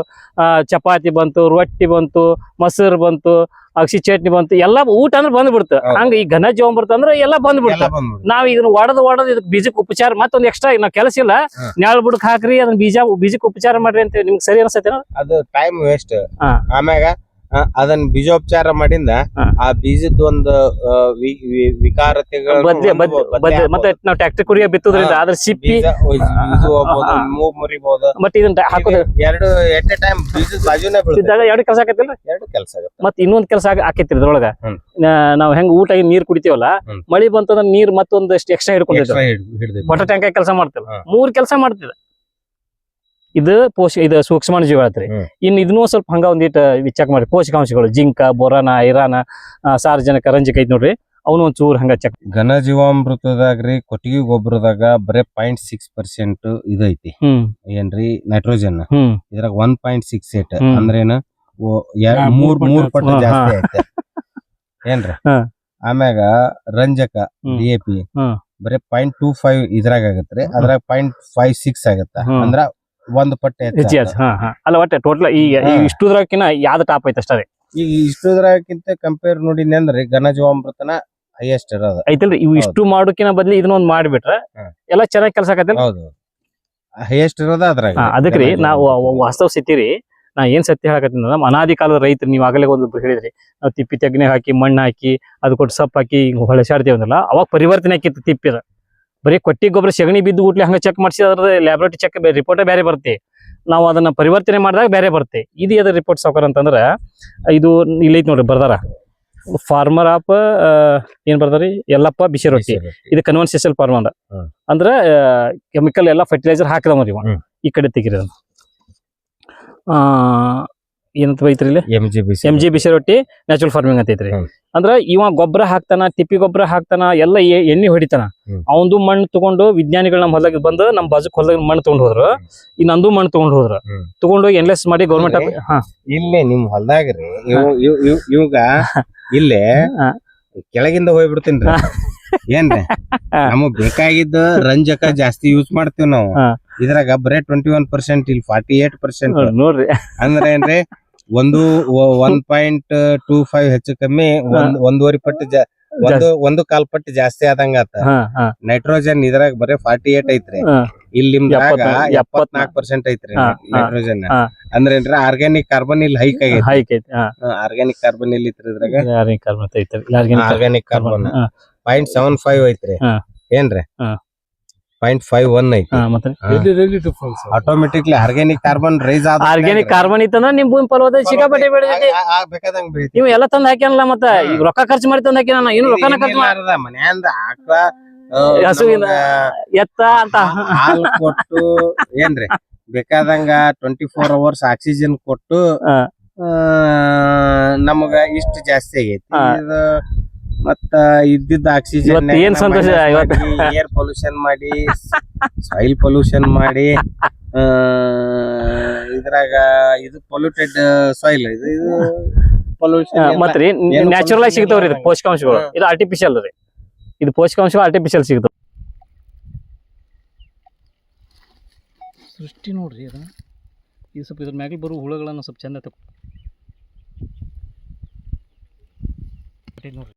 ಚಪಾತಿ ಬಂತು ರೊಟ್ಟಿ ಬಂತು ಮೊಸರು ಬಂತು ಅಗಸಿ ಚಟ್ನಿ ಬಂತು ಎಲ್ಲಾ ಊಟ ಅಂದ್ರೆ ಬಂದ್ಬಿಡ್ತು. ಬಿಡ್ತ ಹಂಗ ಈ ಘನ ಬರ್ತ ಅಂದ್ರೆ ಎಲ್ಲಾ ಬಂದ್ಬಿಡ್ತು. ಬಂದ್ಬಿಡು. ನಾವ್ ಇದನ್ನ ಒಡದ್ ಒಡದ್ ಇದಕ್ ಬೀಜಕ್ ಉಪಚಾರ ಮತ್ತೊಂದ್ ಎಕ್ಸ್ಟ್ರಾ ನಾವ್ ಕೆಲಸ ಇಲ್ಲ. ನೆಳ ನ್ಯಾಳ್ ಬುಡಕ್ ಹಾಕ್ರಿ ಅದನ್ನ ಬೀಜ ಬೀಜಕ್ ಉಪಚಾರ ಮಾಡ್ರಿ ಅಂತ ನಿಮ್ಗೆ ಸರಿ ಅನ್ಸತ್ತೇನ? ಅದು ಟೈಮ್ ವೇಸ್ಟ್. ಆಮ್ಯಾಗ ಅದನ್ನ ಬೀಜೋಪಚಾರ ಮಾಡಿಂದ. ಆ ಬೀಜದ ಒಂದು ವಿಕಾರತೆಗಳು ಮತ್ತೆ ನಾವ್ ಟ್ರ್ಯಾಕ್ಟರ್ ಕುರಿಯ ಬಿತ್ತುದ್ರಿಂದ. ಅದ್ರ ಸಿಪ್ಪಿ ಮೂಗ್ ಮತ್ ಇದನ್ನ ಹಾಕೋದ್ ಎರಡು ಎಟ್ ಎ ಟೈಮ್ ಬೀಜದ ಬಾಜುನೇ ಬೀಳ್ತೈತಿ. ಎರಡು ಕೆಲಸ ಆಕೈತಿಲ್ರಿ ಎರಡು ಕೆಲಸ ಆಗುತ್ತೆ. ಮತ್ ಇನ್ನೊಂದ್ ಕೆಲಸ ಆಕೈತಿ ಇದ್ರೊಳಗ. ನಾವ್ ಹೆಂಗ್ ಊಟ ನೀರ್ ಕುಡಿತೀವಲ್ಲ. ಮಳಿ ಬಂತಂದ್ರ ನೀರ್ ಮತ್ತೊಂದಷ್ಟು ಎಕ್ಸ್ಟ್ರಾ ಹಿಡ್ಕೊಂಡಿರ್ತೀವಿ Extra ಹಿಡ್- ಹಿಡ್ದೈತಿ. ವಾಟರ್ ಟ್ಯಾಂಕ್ ಕೆಲಸ ಮಾಡ್ತಿಲ್ಲ. ಮೂರ್ ಕೆಲಸ ಮಾಡ್ತಿಲ್ಲ ಇದು ಪೋಷ ಇದು ಸೂಕ್ಷ್ಮಾಣು ಜೀವ ಆತ್ರಿ. ಇನ್ ಇದನ್ನೂ ಸ್ವಲ್ಪ ಹಂಗ ಒಂದಿಟ್ಟು ಚೆಕ್ ಮಾಡಿ. ಪೋಷಕಾಂಶಗಳು ಜಿಂಕ ಬೊರಾನ ಐರಾನ ಸಾರ್ವಜನಿಕ ಸಾರಜನಕ ರಂಜಕ ಐತಿ ನೋಡ್ರಿ. ಅವನು ಒಂದ್ ಚೂರ್ ಹಂಗ ಚೆಕ್ ಘನ ಜೀವಾಮೃತದಾಗ್ರಿ ಕೊಟ್ಟಿಗೆ ಗೊಬ್ಬರದಾಗ ಬರೇ ಪಾಯಿಂಟ್ ಸಿಕ್ಸ್ ಪರ್ಸೆಂಟ್ ಇದೈತಿ ಹ್ಮ್. ಏನ್ರಿ? ನೈಟ್ರೋಜನ್ ಇದ್ರಾಗ ಒನ್ ಪಾಯಿಂಟ್ ಸಿಕ್ಸ್ ಏಟ್ ಅಂದ್ರೇನ? ಮೂರ್ ಮೂರ್ ಪಟ್ಟು ಜಾಸ್ತಿ ಐತೆ. ಏನ್ರಿ. ಆಮ್ಯಾಗ ರಂಜಕ. ಡಿ ಎ ಪಿ ಬರೇ ಬರೀ ಪಾಯಿಂಟ್ ಟೂ ಫೈವ್ ಇದ್ರಾಗ ಆಗತ್ರಿ. ಅದ್ರಾಗ ಪಾಯಿಂಟ್ ಫೈವ್ ಸಿಕ್ಸ್ ಆಗತ್ತ. ಅಂದ್ರ ಒಂದ್ ಪಟ್ಟೆ ಹೆಚ್ಚ್ ಹೆಚ್ಚಿ ಹಾ ಹಾ. ಅಲ್ಲ ಒಟ್ಟೆ ಟೋಟಲ್ ಈ ಇಷ್ಟುದ್ರಕಿನ ಯಾವ್ದು ಟಾಪ್ ಐತೆ ಅಷ್ಟೇ ಈಗ ಇಷ್ಟುದ್ರಾಗಿಂತ ಕಂಪೇರ್ ನೋಡಿನಿ ಅಂದ್ರೆ ಘನಜೀವಾಮೃತನ ಹೈಯೆಸ್ಟ್ ಇರೋದು. ಐತಲ್ರಿ ಇವು ಇಷ್ಟು ಮಾಡೋಕಿನ ಬದ್ಲಿ ಇದನ್ನ ಒಂದ್ ಮಾಡಿಬಿಟ್ರೆ. ಎಲ್ಲ ಚೆನ್ನಾಗಿ ಕೆಲಸ ಆಗತ್ತೆ ಹೌದು ಹೈಯೆಸ್ಟ್ ಇರೋದ ಅದ್ರಾಗ. ಅದಕ್ಕೆ ರೀ ನಾವು ವಾಸ್ತವ ಸಿತಿರಿ ನಾ ಏನ್ ಸತ್ಯ ಹೇಳಕತ್ತೀನಿ ನಮ್ಮ ಅನಾದಿ ಕಾಲದ ರೈತರು ನೀವು ಆಗಲೇ ಒಂದು ಹೇಳಿದ್ರಿ ನಾವು ತಿಪ್ಪಿ ತೆಗ್ನೆ ಹಾಕಿ ಮಣ್ಣು ಹಾಕಿ ಅದು ಕೊಟ್ಟು ಸೊಪ್ಪು ಹಾಕಿ ಹೊಳಸಾಡ್ತೀವಿ ಅಂದಲ್ಲ ಅವಾಗ ಪರಿವರ್ತನೆ ಆಕಿತ್ತು ತಿಪ್ಪಿದ. ಬರೀ ಕೊಟ್ಟಿ ಗೊಬ್ಬರ ಸಗಣಿ ಬಿದ್ದು ಊಟ್ಲಿ ಹಂಗೆ ಚೆಕ್ ಮಾಡಿಸಿ ಅದ್ರ ಲ್ಯಾಬ್ರೇಟರಿ ಚೆಕ್ ರಿಪೋರ್ಟ್ ಬೇರೆ ಬರುತ್ತೆ. ನಾವು ಅದನ್ನ ಪರಿವರ್ತನೆ ಮಾಡಿದಾಗ ಬೇರೆ ಬರುತ್ತೆ. ಇದು ಅದರ ರಿಪೋರ್ಟ್ ಸಾವ್ಕಾರ ಅಂತಂದ್ರೆ ಇದು ಇಲ್ಲೈತಿ ನೋಡ್ರಿ ಬರ್ದಾರ. ಫಾರ್ಮರ್ ಆಪ್ ಏನ್ ಬರ್ದಾರಿ? ಎಲ್ಲಪ್ಪ ಬಿಸಿ ರೊಟ್ಟಿ ಇದು ಕನ್ವರ್ಸೇಷನ್ ಫಾರ್ಮ್ ಅಂದ. ಅಂದ್ರೆ ಕೆಮಿಕಲ್ ಎಲ್ಲ ಫರ್ಟಿಲೈಸರ್ ಹಾಕಿದವ್ರಿ ಈ ಕಡೆ ತೆಗಿರಿ ಏನಂತ ಬೈತ್ರಿ ಇಲ್ಲಿ M G B M G ಬಿಸಿ ರೊಟ್ಟಿ ನ್ಯಾಚುರಲ್ ಫಾರ್ಮಿಂಗ್ ಅಂತ ಐತ್ರಿ. ಅಂದ್ರ ಇವ ಗೊಬ್ಬರ ಹಾಕ್ತಾನ ತಿಪ್ಪಿ ಗೊಬ್ಬರ ಹಾಕ್ತಾನ ಎಲ್ಲ ಎಣ್ಣೆ ಹೊಡಿತಾನ. ಅವಂದು ಮಣ್ಣು ತಗೊಂಡು ವಿಜ್ಞಾನಿಗಳು ನಮ್ಮ ಹೊಲಕ್ಕೆ ಬಂದು ನಮ್ಮ ಬಾಜುಕ್ ಹೊಲದಾಗ ಮಣ್ಣು ತಗೊಂಡ್ ಹೋದ್ರು. ಈ ನಂದು ಮಣ್ಣು ತಗೊಂಡ್ ಹೋದ್ರು. ತಗೊಂಡು ಎನ್ಲೆಸ್ ಮಾಡಿ ಗೌರ್ಮೆಂಟ್ ಇಲ್ಲೇ ನಿಮ್ ಹೊಲದಾಗ ಇವಾಗ ಇವ್- ಇವ್- ಇಲ್ಲೇ. ಕೆಳಗಿಂದ ಹೋಗ್ಬಿಡ್ತೀನಿ ಏನ್ರಿ. ನಮಗ್ ಬೇಕಾಗಿದ್ದ ರಂಜಕ ಜಾಸ್ತಿ ಯೂಸ್ ಮಾಡ್ತೀವಿ ನಾವು. ಇದ್ರಾಗ ಬರೇ ಟ್ವೆಂಟಿ ಒನ್ ಪರ್ಸೆಂಟ್ ಇಲ್ಲಿ ಫಾರ್ಟಿ ಏಟ್ ಪರ್ಸೆಂಟ್ ನೋಡ್ರಿ. ಅಂದ್ರೆ ಏನ್ರಿ ಒಂದು ಒನ್ ಪಾಯಿಂಟ್ ಟೂ ಫೈವ್ ಹೆಚ್ಚು ಕಮ್ಮಿ ಒಂದ್ ಒಂದೂವರೆ ಪಟ್ಟು ಜಾ- ಒಂದು ಒಂದು ಕಾಲ್ ಪಟ್ಟು ಜಾಸ್ತಿ ಆದಂಗ ಆತ. ನೈಟ್ರೋಜನ್ ಇದ್ರಾಗ ಬರೇ ಫಾರ್ಟಿ ಏಟ್ ಐತ್ರಿ. ಹಾ. ಇಲ್ಲಿ ನಿಮ್ದಾಗ ಎಪ್ಪತ್ನಾಲ್ಕು- ಎಪ್ಪತ್ನಾಲ್ಕು ಪರ್ಸೆಂಟ್ ಐತ್ರಿ ಹಾ, ಹಾ, ನೈಟ್ರೋಜನ್ ಹಾ. ಅಂದ್ರೆ ಏನ್ರಿ ಆರ್ಗ್ಯಾನಿಕ್ ಕಾರ್ಬನ್ ಇಲ್ಲಿ ಹೈಕ್ ಆಗೈತಿ ಹೈಕ್ ಐತಿ ಹಾ. ಆರ್ಗ್ಯಾನಿಕ್ ಕಾರ್ಬನ್ ಇಲ್ಲಿ ಐತ್ರಿ. ಇದ್ರಾಗ ಯಾರಿಗೆ ಯಾರಿಗೆ organic carbon point seven five ಐತ್ರಿ. ಹಾ. ಏನ್ರಿ? ಹಾ. ಪಾಯಿಂಟ್ ಫೈವ್ ಒನ್ ಐತಿ. ಹಾ ಮತ್ತೆ? ಆಟೋಮೆಟಿಕ್ಲಿ ಆರ್ಗ್ಯಾನಿಕ್ ಕಾರ್ಬನ್ ರೈಸ್ ಆದ ಆರ್ಗ್ಯಾನಿಕ್ ಕಾರ್ಬನ್ ಇತ್ತಂದ್ರ ನಿಮ್ ಭೂಮಿ ಫಲವತ್ತತೆ ಸಿಕ್ಕಾಪಟ್ಟೆ ಬೆಳೆದೈತಿ ಬೇಕಾದಂಗ ನೀವು ಎಲ್ಲ ತಂದ್ ಹಾಕ್ಯಾನಲ್ಲ ಮತ್ತ? ಈಗ ರೊಕ್ಕ ಖರ್ಚು ಮಾಡಿ ತಂದ್ ಹಾಕ್ಯಾನ ಏನು ರೊಕ್ಕನ ಖರ್ಚು ಮಾಡಿ? ಮನ್ಯಾಂದ ಆಕಳ ಹಸುವಿನ ಎತ್ತ ಅಂತ. ಹಾಲ್ ಕೊಟ್ಟು ಏನ್ರಿ ಬೇಕಾದಂಗ ಟ್ವೆಂಟಿ ಫೋರ್ ಅವರ್ಸ್ ಆಕ್ಸಿಜನ್ ಕೊಟ್ಟು ನಮಗ ಇಷ್ಟ ಜಾಸ್ತಿ ಆಗೈತಿ. ಮತ್ತ ಇದ್ದಿದ್ದ ಆಕ್ಸಿಜನ್ ಇವತ್ತು ಏನ್ ಸಂತೋಷ ಇವತ್ತು? ಏರ್ ಪೊಲ್ಯೂಷನ್ ಮಾಡಿ ಸಾಯಿಲ್ ಪೊಲ್ಯೂಷನ್ ಮಾಡಿ ಆ, ಇದ್ರಾಗ ಇದು ಪೊಲ್ಯೂಟೆಡ್ ಸಾಯಿಲ್ ಇದು ಇದು ಪೊಲ್ಯೂಷನ್ ಮತ್ರಿ ನ್ಯಾಚುರಲ್ ಆಗಿ ಸಿಗ್ತಾವ್ರಿ ಇದು ಪೋಷಕಾಂಶಗಳು. ಇದು ಆರ್ಟಿಫಿಷಿಯಲ್ ರೀ. ಇದು ಪೋಷಕಾಂಶಗಳು ಆರ್ಟಿಫಿಷಿಯಲ್ ಸಿಗ್ತಾವ. ಸೃಷ್ಟಿ ನೋಡ್ರಿ ಅದನ್ನ ಇದು ಸ್ವಲ್ಪ ಇದ್ರ ಮ್ಯಾಗ ಬರೋ ಹುಳುಗಳನ್ನು ಸ್ವಲ್ಪ ಚಂದ ತಗೋ ನೋಡ್ರಿ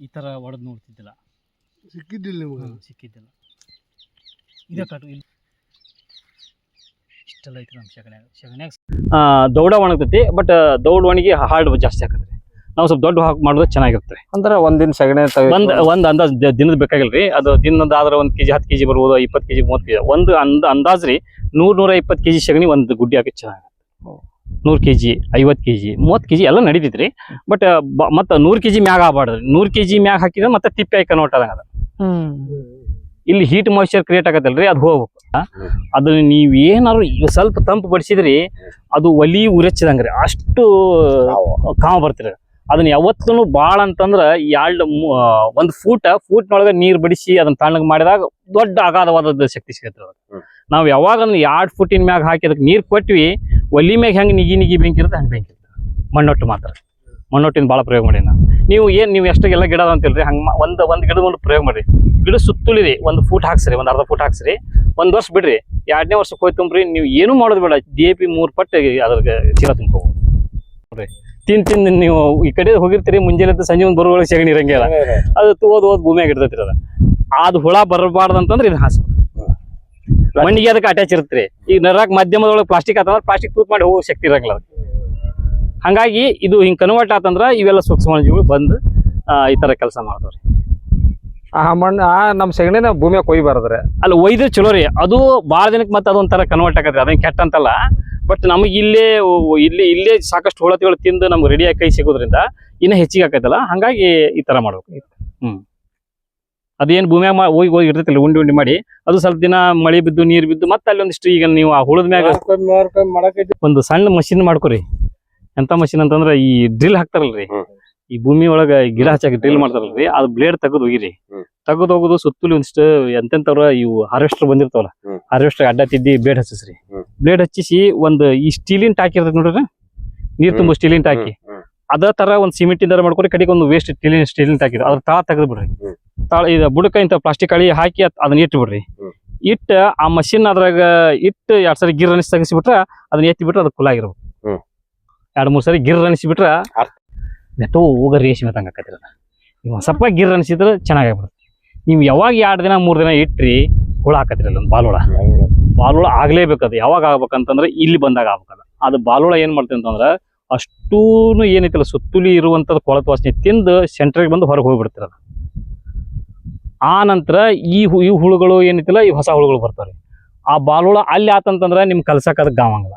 ಈ ತರ ಒಡೆದು ನೋಡ್ತಿದ್ದಿಲ್ಲ. ಸಿಕ್ಕಿದ್ದಿಲ್ಲ ನಿಮ್ಗೆ ಸಿಕ್ಕಿದ್ದಿಲ್ಲ. ಇದೇ ಕಾಟು ಇಲ್ಲಿ. ಇಷ್ಟೆಲ್ಲ ಐತಿ ನಮ್ಮ ಶಗಣ್ಯಾಗ ಶಗಣ್ಯಾಗ ದೌಡ ಒಣಗ್ತೈತಿ ಬಟ್ ದೌಡ ಒಣಗಿ ಹಾರ್ಡ್ ಜಾಸ್ತಿ ಆಗತ್ತೆ ನಾವು ಸ್ವಲ್ಪ ದೊಡ್ಡ ಹಾಕಿ ಮಾಡೋದು ಚೆನ್ನಾಗಿರುತ್ತೆ. ಅಂದ್ರೆ ಒಂದಿನ ಸಗಣಿ ಒಂದ್ ಒಂದ್ ಅಂದಾಜ್ ದಿನದ ಬೇಕಾಗಿಲ್ರಿ. ಅದು ದಿನದ ಆದ್ರೆ ಒಂದ್ ಕೆಜಿ ಹತ್ತು ಕೆಜಿ ಬರ್ಬೋದು ಇಪ್ಪತ್ತು ಕೆಜಿ ಮೂವತ್ತು ಕೆಜಿ. ಒಂದು ಅಂದ ಅಂದಾಜ್ ರೀ ನೂರ್ ನೂರ ಇಪ್ಪತ್ತು ಕೆಜಿ ಸಗಣಿ ಒಂದು ಗುಡ್ಡಿ ಹಾಕಿ ಚೆನ್ನಾಗಿ ನೂರ್ ಕೆಜಿ ಐವತ್ತು ಕೆಜಿ ಮೂವತ್ತು ಕೆಜಿ ಎಲ್ಲ ನಡೀತೈತ್ರಿ. ಬಟ್ ಮತ್ತೆ ಕೆ ಜಿ ಮ್ಯಾಗ ಆಗಬಾರ್ದು ಕೆ ಜಿ ಮ್ಯಾಗ ಹಾಕಿದ್ರೆ ಮತ್ತೆ ತಿಪ್ಪೆ ಐಕ ಕನ್ವರ್ಟ್ ಆದಂಗ ಅದ ಇಲ್ಲಿ ಹೀಟ್ ಮಾಯಿಶ್ಚರ್ ಕ್ರಿಯೇಟ್ ಆಗತ್ತಲ್ರಿ ಅದು ಹೋಗ್ಬೇಕು. ಅದು ನೀವು ಏನಾದ್ರು ಈಗ ಸ್ವಲ್ಪ ತಂಪು ಬಡಿಸಿದ್ರಿ ಅದು ಒಲಿ ಉರೆಚ್ಚದಂಗ್ರಿ ಅಷ್ಟು ಕಾಮ ಬರ್ತೀರಿ. ಅದನ್ನ ಯಾವತ್ತೂ ಬಾಳ ಅಂತಂದ್ರೆ ಎರಡು ಒಂದು ಫೂಟ ಫೂಟ್ನೊಳಗೆ ನೀರ್ ಬಡಿಸಿ ಅದನ್ನ ತಣ್ಣಗ್ ಮಾಡಿದಾಗ ದೊಡ್ಡ ಅಗಾಧವಾದ ಶಕ್ತಿ ಸಿಗತ್ತೆ ನಾವು ಯಾವಾಗ ಅದನ್ನ ಎರಡ್ ಫುಟಿನ ಮ್ಯಾಗ ಹಾಕಿ ಅದಕ್ಕೆ ನೀರ್ ಕೊಟ್ವಿ ಒಲಿ ಮ್ಯಾಗ ಹೆಂಗೆ ನಿಗಿ ನಿಗಿ ಬೆಂಕಿ ಇರುತ್ತೆ ಹಂಗೆ ಬೆಂಕಿ ಇರ್ತದೆ. ಮಣ್ಣೊಟ್ಟು ಮಾತ್ರ. ಮಣ್ಣೊಟ್ಟಿನ ಭಾಳ ಪ್ರಯೋಗ ಮಾಡಿ ನಾನು. ನೀವು ಏನು ನೀವು ಎಷ್ಟಾಗೆಲ್ಲ ಗಿಡ ಅಂತೇಳಿ ಹಂಗ ಒಂದು ಒಂದು ಗಿಡದ ಒಂದು ಪ್ರಯೋಗ ಮಾಡಿ ಗಿಡ ಸುತ್ತುಳಿರಿ ಒಂದು ಫೂಟ್ ಹಾಕ್ಸ್ರಿ ಒಂದು ಅರ್ಧ ಫೂಟ್ ಹಾಕ್ಸ್ರಿ ಒಂದು ವರ್ಷ ಬಿಡ್ರಿ. ಎರಡನೇ ವರ್ಷಕ್ಕೆ ಹೋಯ್ತು ತುಂಬ್ರಿ ನೀವು ಏನೂ ಮಾಡೋದು ಬೇಡ. ಡಿ ಎ ಪಿ ಮೂರು ಪಟ್ಟು ಅದ್ರ ಚೀಲ ತುಂಬ್ಕೋಬೋದು. ನೋಡ್ರಿ ತಿಂದು ತಿಂದು ನೀವು ಈ ಕಡೆ ಹೋಗಿರ್ತೀರಿ ಮುಂಜಾನೆ ಅಂತ ಸಂಜೆ ಒಂದು ಬರುವೊಳಗೆ ಸೆಗಣಿ ಇರಂಗಿಲ್ಲ. ಅದು ತೋದು ಓದ್ ಭೂಮಿಯಾಗಿ ಇರ್ತೈತಿ ಅದು ಅದು ಹುಳ ಬರಬಾರ್ದು ಅಂತಂದ್ರೆ ಇದು ಹಾಸ್ಬೇಕು. ಮಣ್ಣಿಗೆ ಅದಕ್ಕೆ ಅಟ್ಯಾಚ್ ಇರುತ್ತೆ ಈಗ ನರಾಕ್ ಮಾಧ್ಯಮದೊಳಗೆ ಪ್ಲಾಸ್ಟಿಕ್ ಆತಂದ್ರೆ ಪ್ಲಾಸ್ಟಿಕ್ ತೂತ್ ಮಾಡಿ ಹೋಗೋ ಶಕ್ತಿ ಇರಂಗಿಲ್ಲ ಹಂಗಾಗಿ ಇದು ಹಿಂಗೆ ಕನ್ವರ್ಟ್ ಆತಂದ್ರ ಇವೆಲ್ಲ ಸೂಕ್ಷ್ಮಾಣುಜೀವಿಗಳು ಬಂದು ಆ, ಈ ತರ ಕೆಲಸ ಮಾಡ್ತಾವ್ರಿ. ಆ ಮಣ್ಣು ಆ ನಮ್ಮ ಸೆಗಣಿನ ಭೂಮಿಯಾಗ ಕೊಯ್ಬಾರದ್ರೆ ಅಲ್ಲಿ ಒಯ್ದು ಚಲೋ ರೀ. ಅದು ಭಾಳ ದಿನಕ್ಕೆ ಮತ್ತೆ ಅದೊಂಥರ ಕನ್ವರ್ಟ್ ಆಗತ್ತೆ ಅದೇನ್ ಕೆಟ್ಟ ಅಂತಲ್ಲ. ಬಟ್ ನಮಗೆ ಇಲ್ಲೇ ಇಲ್ಲಿ ಇಲ್ಲೇ ಸಾಕಷ್ಟು ಹೋಳತಿಗಳು ತಿಂದು ನಮ್ಗೆ ರೆಡಿಯಾಗಿ ಕೈ ಸಿಗೋದ್ರಿಂದ ಇನ್ನೂ ಹೆಚ್ಚಿಗೆ ಆಕೈತಲ್ಲ. ಹಂಗಾಗಿ ಈ ತರ ಮಾಡ್ಬೇಕು. ಹ್ಮ್. ಅದೇನ್ ಭೂಮಿಯಾಗ ಮಾ- ಹೋಗಿ ಹೋಗಿ ಇರ್ತೈತಿಲ್ಲ ಉಂಡಿ ಉಂಡಿ ಮಾಡಿ. ಅದು ಸ್ವಲ್ಪ ದಿನ ಮಳೆ ಬಿದ್ದು ನೀರು ಬಿದ್ದು ಮತ್ತೆ ಅಲ್ಲಿ ಒಂದಿಷ್ಟು ಈಗ ನೀವು ಆ ಹುಳದ ಮ್ಯಾಗ ಒಂದು ಸಣ್ಣ ಮಷಿನ್ ಮಾಡ್ಕೊರಿ. ಎಂತ ಮಷಿನ್ ಅಂತಂದ್ರ ಈ ಡ್ರಿಲ್ ಹಾಕ್ತಾರಲ್ರಿ. ಈ ಭೂಮಿ ಒಳಗ ಗಿಡ ಹಚ್ಚಾಕ ಡ್ರಿಲ್ ಮಾಡ್ತಾರಲ್ರಿ. ಅದು ಬ್ಲೇಡ್ ತೆಗೆದು ಹೋಗಿರಿ. ತೆಗೆದು ಹೋಗುದು ಸುತ್ತಲೂ ಒಂದಿಷ್ಟು ಎಂತೆಂತವ್ರ ಇವು ಹಾರ್ವೆಸ್ಟರ್ ಬಂದಿರ್ತಾವಲ್ಲ. ಹಾರ್ವೆಸ್ಟರ್ ಅಡ್ಡ ತಿದ್ದಿ ಬ್ಲೇಡ್ ಹಚ್ಚಿಸ್ರಿ. ಬ್ಲೇಡ್ ಹಚ್ಚಿಸಿ ಒಂದು ಈ ಸ್ಟೀಲಿನ್ ಟಾಕಿ ಇರ್ತೈತಿ ನೋಡ್ರಿ. ನೀರ್ ತುಂಬ ಸ್ಟೀಲಿನ್ ಟಾಕಿ. ಅದ ತರ ಒಂದ್ ಸಿಮೆಂಟ್ ಇಂದ ಮಾಡ್ಕೊರಿ ಕಡೆಗೆ ಒಂದು ವೇಸ್ಟ್ ಸ್ಟೀಲಿನ ಸ್ಟೀಲಿನ ಟಾಕಿ ಅದ್ರ ತಾ ತೆಗೆದು ಬಿಡ್ರಿ. ತಾಳ ಇದು ಬುಡಕ ಇಂಥ ಪ್ಲಾಸ್ಟಿಕ್ ಕಳಿ ಹಾಕಿ ಅದನ್ನ ಇಟ್ಟು ಬಿಡ್ರಿ. ಇಟ್ಟ ಆ ಮಷಿನ್ ಅದ್ರಾಗ ಇಟ್ಟು ಎರಡ್ ಸರಿ ಗಿರ್ ಅನಿಸಿ ತೆಗಿಸಿಬಿಟ್ರ ಅದನ್ನ ಎತ್ತಿ ಬಿಟ್ರೆ ಅದು ಕುಲಾಗಿರ್ಬೇಕು ಹ್ಮ್. ಎರಡ್ ಮೂರ್ ಸರಿ ಗಿರ್ ಅನಿಸಿಬಿಟ್ರೆ ನೆಟ್ಟು ಹೋಗ ರೇಷ್ಮೆ ತಂಗ ಆಕತಿರ ನೀವು ಸ್ವಲ್ಪ ಗಿರ್ ಅನಿಸಿದ್ರೆ ಚೆನ್ನಾಗಾಗ್ಬಿಡುತ್ತೆ. ನೀವು ಯಾವಾಗ ಎರಡು ದಿನ ಮೂರ್ ದಿನ ಇಟ್ರಿ ಹುಳ ಹಾಕತಿರಲ್ಲ ಒಂದು ಬಾಲುಳ. ಬಾಲುಳ ಆಗ್ಲೇಬೇಕು ಅದು. ಯಾವಾಗ ಆಗ್ಬೇಕಂತಂದ್ರೆ ಇಲ್ಲಿ ಬಂದಾಗ ಆಗ್ಬೇಕದ. ಅದು ಬಾಲುಳ ಏನ್ ಮಾಡ್ತೀವಿ ಅಂತಂದ್ರೆ ಅಷ್ಟೂನು ಏನೈತಿಲ್ಲ ಸುತ್ತುಲಿ ಇರುವಂತದ್ದು ಕೊಳತ ವಾಸನೆ ತಿಂದು ಸೆಂಟ್ರಿಗೆ ಬಂದು ಹೊರಗೆ ಹೋಗ್ಬಿಡ್ತಿರ ಆ ನಂತರ ಈ ಹು ಈ ಹುಳುಗಳು ಏನೈತಿಲ್ಲ ಈ ಹೊಸ ಹುಳುಗಳು ಬರ್ತಾವೆ ಆ ಬಾಲುಳ ಅಲ್ಲಿ ಆತಂತಂದ್ರೆ ನಿಮ್ ಕಲ್ಸಕ್ಕೆ ಅದಕ್ಕೆ ಗಾವಂಗಿಲ್ಲ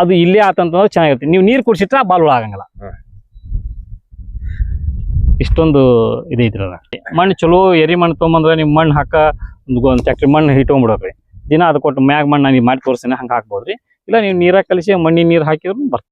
ಅದು ಇಲ್ಲೇ ಆತಂತಂದ್ರೆ ಚೆನ್ನಾಗಿರುತ್ತೆ. ನೀವು ನೀರು ಕುಡಿಸಿಟ್ರೆ ಆ ಬಾಲುಳ ಆಗಂಗಿಲ್ಲ. ಇಷ್ಟೊಂದು ಇದೈತ್ರಿ ಅದ. ಮಣ್ಣು ಚಲೋ ಎರಿ ಮಣ್ಣು ತೊಗೊಂಬಂದ್ರೆ ನಿಮ್ಮ ಮಣ್ಣು ಹಾಕ ಒಂದು ಒಂದು ಟ್ಯಾಕ್ಟ್ರಿ ಮಣ್ಣು ಇಟ್ಕೊಂಡ್ಬಿಡೋರಿ ದಿನ ಅದು ಕೊಟ್ಟು ಮ್ಯಾಗ ಮಣ್ಣು ನಾನು ಮಾಡಿ ತೋರಿಸ್ತೀನಿ ಹಂಗೆ ಹಾಕ್ಬೋದ್ರಿ. ಇಲ್ಲ ನೀವು ನೀರಾಗ ಕಲಿಸಿ ಮಣ್ಣಿನ ನೀರು ಹಾಕಿದ್ರು ಬರ್ತದೆ